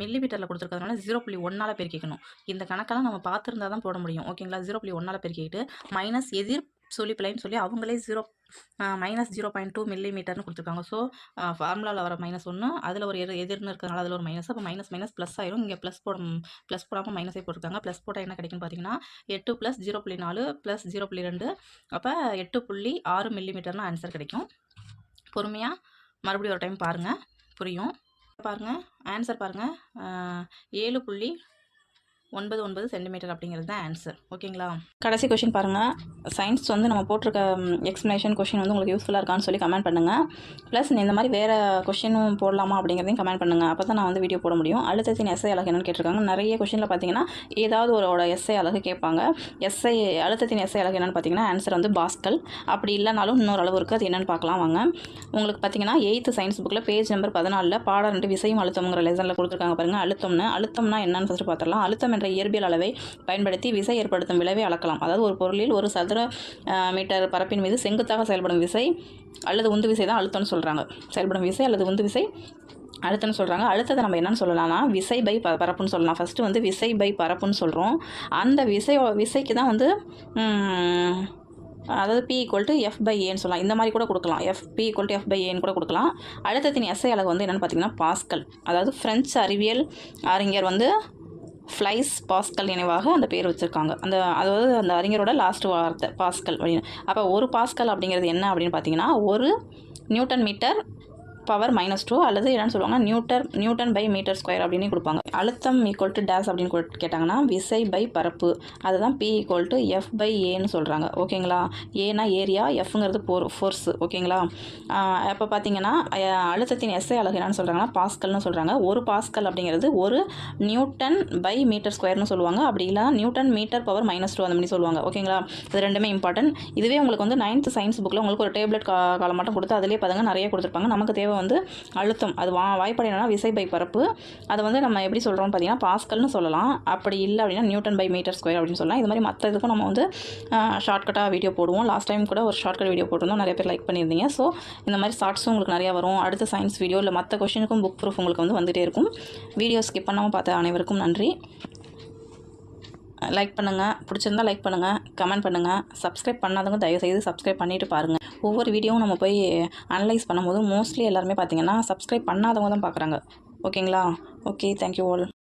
மில்லிமீட்டரில் கொடுத்துருக்கறதுனால ஜீரோ புள்ளி ஒன்றால் பெருக்கிக்கணும். இந்த கணக்கெல்லாம் நம்ம பார்த்துருந்தா தான் போட முடியும். ஓகேங்களா ஜீரோ புள்ளி ஒன்றால் பெருக்கிக்கிட்டு மைனஸ் எதிர் சொல்லிப்பிள்ளைன்னு சொல்லி அவங்களே zero minus zero point two மில்லிமீட்டர்னு கொடுத்துருக்காங்க. ஸோ ஃபார்முலாவில் வர மைனஸ் ஒன்று அதில் ஒரு எதிர் எதிர்னு இருக்கிறனால அதில் ஒரு மைனஸ் அப்போ மைனஸ் மைனஸ் ப்ளஸ் ஆயிரும். இங்கே ப்ளஸ் போட ப்ளஸ் போடாமல் மைனஸே போட்டிருக்காங்க. ப்ளஸ் போட்டால் என்ன கிடைக்கும்னு பார்த்தீங்கன்னா எட்டு ப்ளஸ் ஜீரோ புள்ளி நாலு ப்ளஸ் ஜீரோ புள்ளி ரெண்டு. அப்போ எட்டு புள்ளி ஆறு மில்லிமீட்டர்னு ஆன்சர் கிடைக்கும். பொறுமையாக மறுபடியும் ஒரு டைம் பாருங்கள் புரியும்? பாருங்கள் ஆன்சர் பாருங்கள் ஏழு புள்ளி ஒன்பது ஒன்பது சென்டிமீட்டர் அப்படிங்கிறது தான் ஆன்சர் ஓகேங்களா கடைசி கொஷின் பாருங்கள் சயின்ஸ் வந்து நம்ம போட்டிருக்க எக்ஸ்ப்ளனேஷன் கொஷின் வந்து உங்களுக்கு யூஸ்ஃபுல்லாக இருக்கான்னு சொல்லி கமெண்ட் பண்ணுங்கள் ப்ளஸ் இந்த மாதிரி வேறு கொஷினும் போடலாமா அப்படிங்கிறதையும் கமெண்ட் பண்ணுங்கள் அப்போ தான் நான் வந்து வீடியோ போட முடியும். அழுத்தத்தின் எஸ்ஐ அழகு என்னன்னு கேட்டிருக்காங்க. நிறைய கொஷினில் பார்த்தீங்கன்னா ஏதாவது ஒரு எஸ்ஐ அழகு கேட்பாங்க. எஸ்ஐ அழுத்தத்தின் எஸ்ஐ அழகு என்னன்னு பார்த்தீங்கன்னா ஆன்சர் வந்து பாஸ்கல். அப்படி இல்லைனாலும் இன்னொரு அளவு இருக்குது அது என்னென்னு பார்க்கலாம் வாங்க. உங்களுக்கு பார்த்தீங்கன்னா எயித்து சயின்ஸ் புக்கில் பேஜ் நம்பர் பதினாலில் பாடம் ரெண்டு விசையும் அழுத்தம்ங்கிற லெசனில் கொடுத்துருக்காங்க பாருங்கள் அழுத்தம்னு. அழுத்தம்னா என்னன்னு ஃபஸ்ட்டு பார்த்துடலாம் அழுத்தம் என்ற இயற்பியல் அளவை பயன்படுத்தி விசை ஏற்படுத்தும் விளைவை அளக்கலாம். அதாவது ஒரு பொருளில் ஒரு சதுர மீட்டர் பரப்பின் மீது செங்குத்தாக செயல்படும் விசை அல்லது உந்து விசை தான் அழுத்தம்னு சொல்கிறாங்க செயல்படும் விசை அல்லது உந்து விசை அழுத்தம்னு சொல்கிறாங்க அழுத்தத்தை நம்ம என்னன்னு சொல்லலாம்னா விசை பை ப பரப்புன்னு சொல்லலாம். ஃபஸ்ட்டு வந்து விசை பை பரப்புன்னு சொல்கிறோம் அந்த விசை விசைக்கு தான் வந்து அதாவது P equal to F by ஏன்னு சொல்லலாம். இந்த மாதிரி கூட கொடுக்கலாம். F P equal to F by ஏன்னு கூட கொடுக்கலாம். அழுத்தத்தின் எஸ்ஐ அளவு வந்து என்னென்னு பார்த்தீங்கன்னா பாஸ்கல். அதாவது ஃப்ரெஞ்சு அறிவியல் அறிஞர் வந்து ஃப்ளைஸ் பாஸ்கல் நினைவாக அந்த பேர் வச்சுருக்காங்க. அந்த அதாவது அந்த அறிஞரோட லாஸ்ட் வார்த்தை பாஸ்கல் அப்படின்னு. அப்போ ஒரு பாஸ்கல் அப்படிங்கிறது என்ன அப்படின்னு பார்த்தீங்கன்னா ஒரு newton metre power minus two அல்லது என்னன்னு சொல்லுவாங்க newton newton by metre square அப்படின்னு கொடுப்பாங்க. அழுத்தம் ஈக்குவல் டு டேஸ் அப்படின்னு கேட்டாங்கன்னா விசை பை பரப்பு. அதுதான் P equal to F by ஏன்னு சொல்கிறாங்க ஓகேங்களா ஏனா ஏரியா எஃப்ங்கிறது போர் ஃபோர்ஸ் ஓகேங்களா அப்போ பார்த்தீங்கன்னா அழுத்தத்தின் எஸ்ஐ அழகு என்னன்னு சொல்கிறாங்கன்னா பாஸ்கல்னு சொல்கிறாங்க ஒரு பாஸ்கல் அப்படிங்கிறது ஒரு நியூட்டன் பை மீட்டர் ஸ்கொயர்னு சொல்லுவாங்க. அப்படி இல்லைனா newton metre power minus two அந்த மாதிரி சொல்லுவாங்க. ஓகேங்களா இது ரெண்டுமே இம்பார்ட்டன்ட் இதுவே உங்களுக்கு வந்து நைன்த் சயின்ஸ் புக்கில் உங்களுக்கு ஒரு டேப்லெட் காலம் மட்டும் கொடுத்து அதிலே பார்த்துங்க நிறைய கொடுத்துருப்பாங்க. நமக்கு தேவை வந்து அழுத்தம். அது வா வாய்ப்பாடு என்னன்னா விசை பை பரப்பு. அதை வந்து நம்ம எப்படி சொல்கிறோம் பார்த்தீங்கன்னா பாஸ்கல்னு சொல்லலாம். அப்படி இல்லை அப்படின்னா நியூட்டன் பை மீட்டர் ஸ்கொயர் அப்படின்னு சொல்லலாம். இது மாதிரி மற்ற இதுக்கும் நம்ம வந்து ஷார்ட்கட்டாக வீடியோ போடுவோம். லாஸ்ட் டைம் கூட ஒரு ஷார்ட்கட் வீடியோ போட்டிருந்தோம். நிறைய பேர் லைக் பண்ணியிருந்தீங்க. ஸோ இந்த மாதிரி ஷார்ட்ஸும் உங்களுக்கு நிறையா வரும். அடுத்த சயின்ஸ் வீடியோ இல்லை மற்ற கொஷினுக்கும் புக் ப்ரூஃப் உங்களுக்கு வந்து வந்துகிட்டே இருக்கும். வீடியோ ஸ்கிப் பண்ணாமல் பார்த்த அனைவருக்கும் நன்றி. லைக் பண்ணுங்கள் பிடிச்சிருந்தா லைக் பண்ணுங்கள் கமெண்ட் பண்ணுங்கள் சப்ஸ்கிரைப் பண்ணாதவங்க தயவுசெய்து சப்ஸ்கிரைப் பண்ணிவிட்டு பாருங்கள் ஒவ்வொரு வீடியோவும் நம்ம போய் அனலைஸ் பண்ணும்போது மோஸ்ட்லி எல்லாருமே பார்த்தீங்கன்னா சப்ஸ்கிரைப் பண்ணாதவங்க தான் பார்க்குறாங்க. ஓகேங்களா? Okay thank you all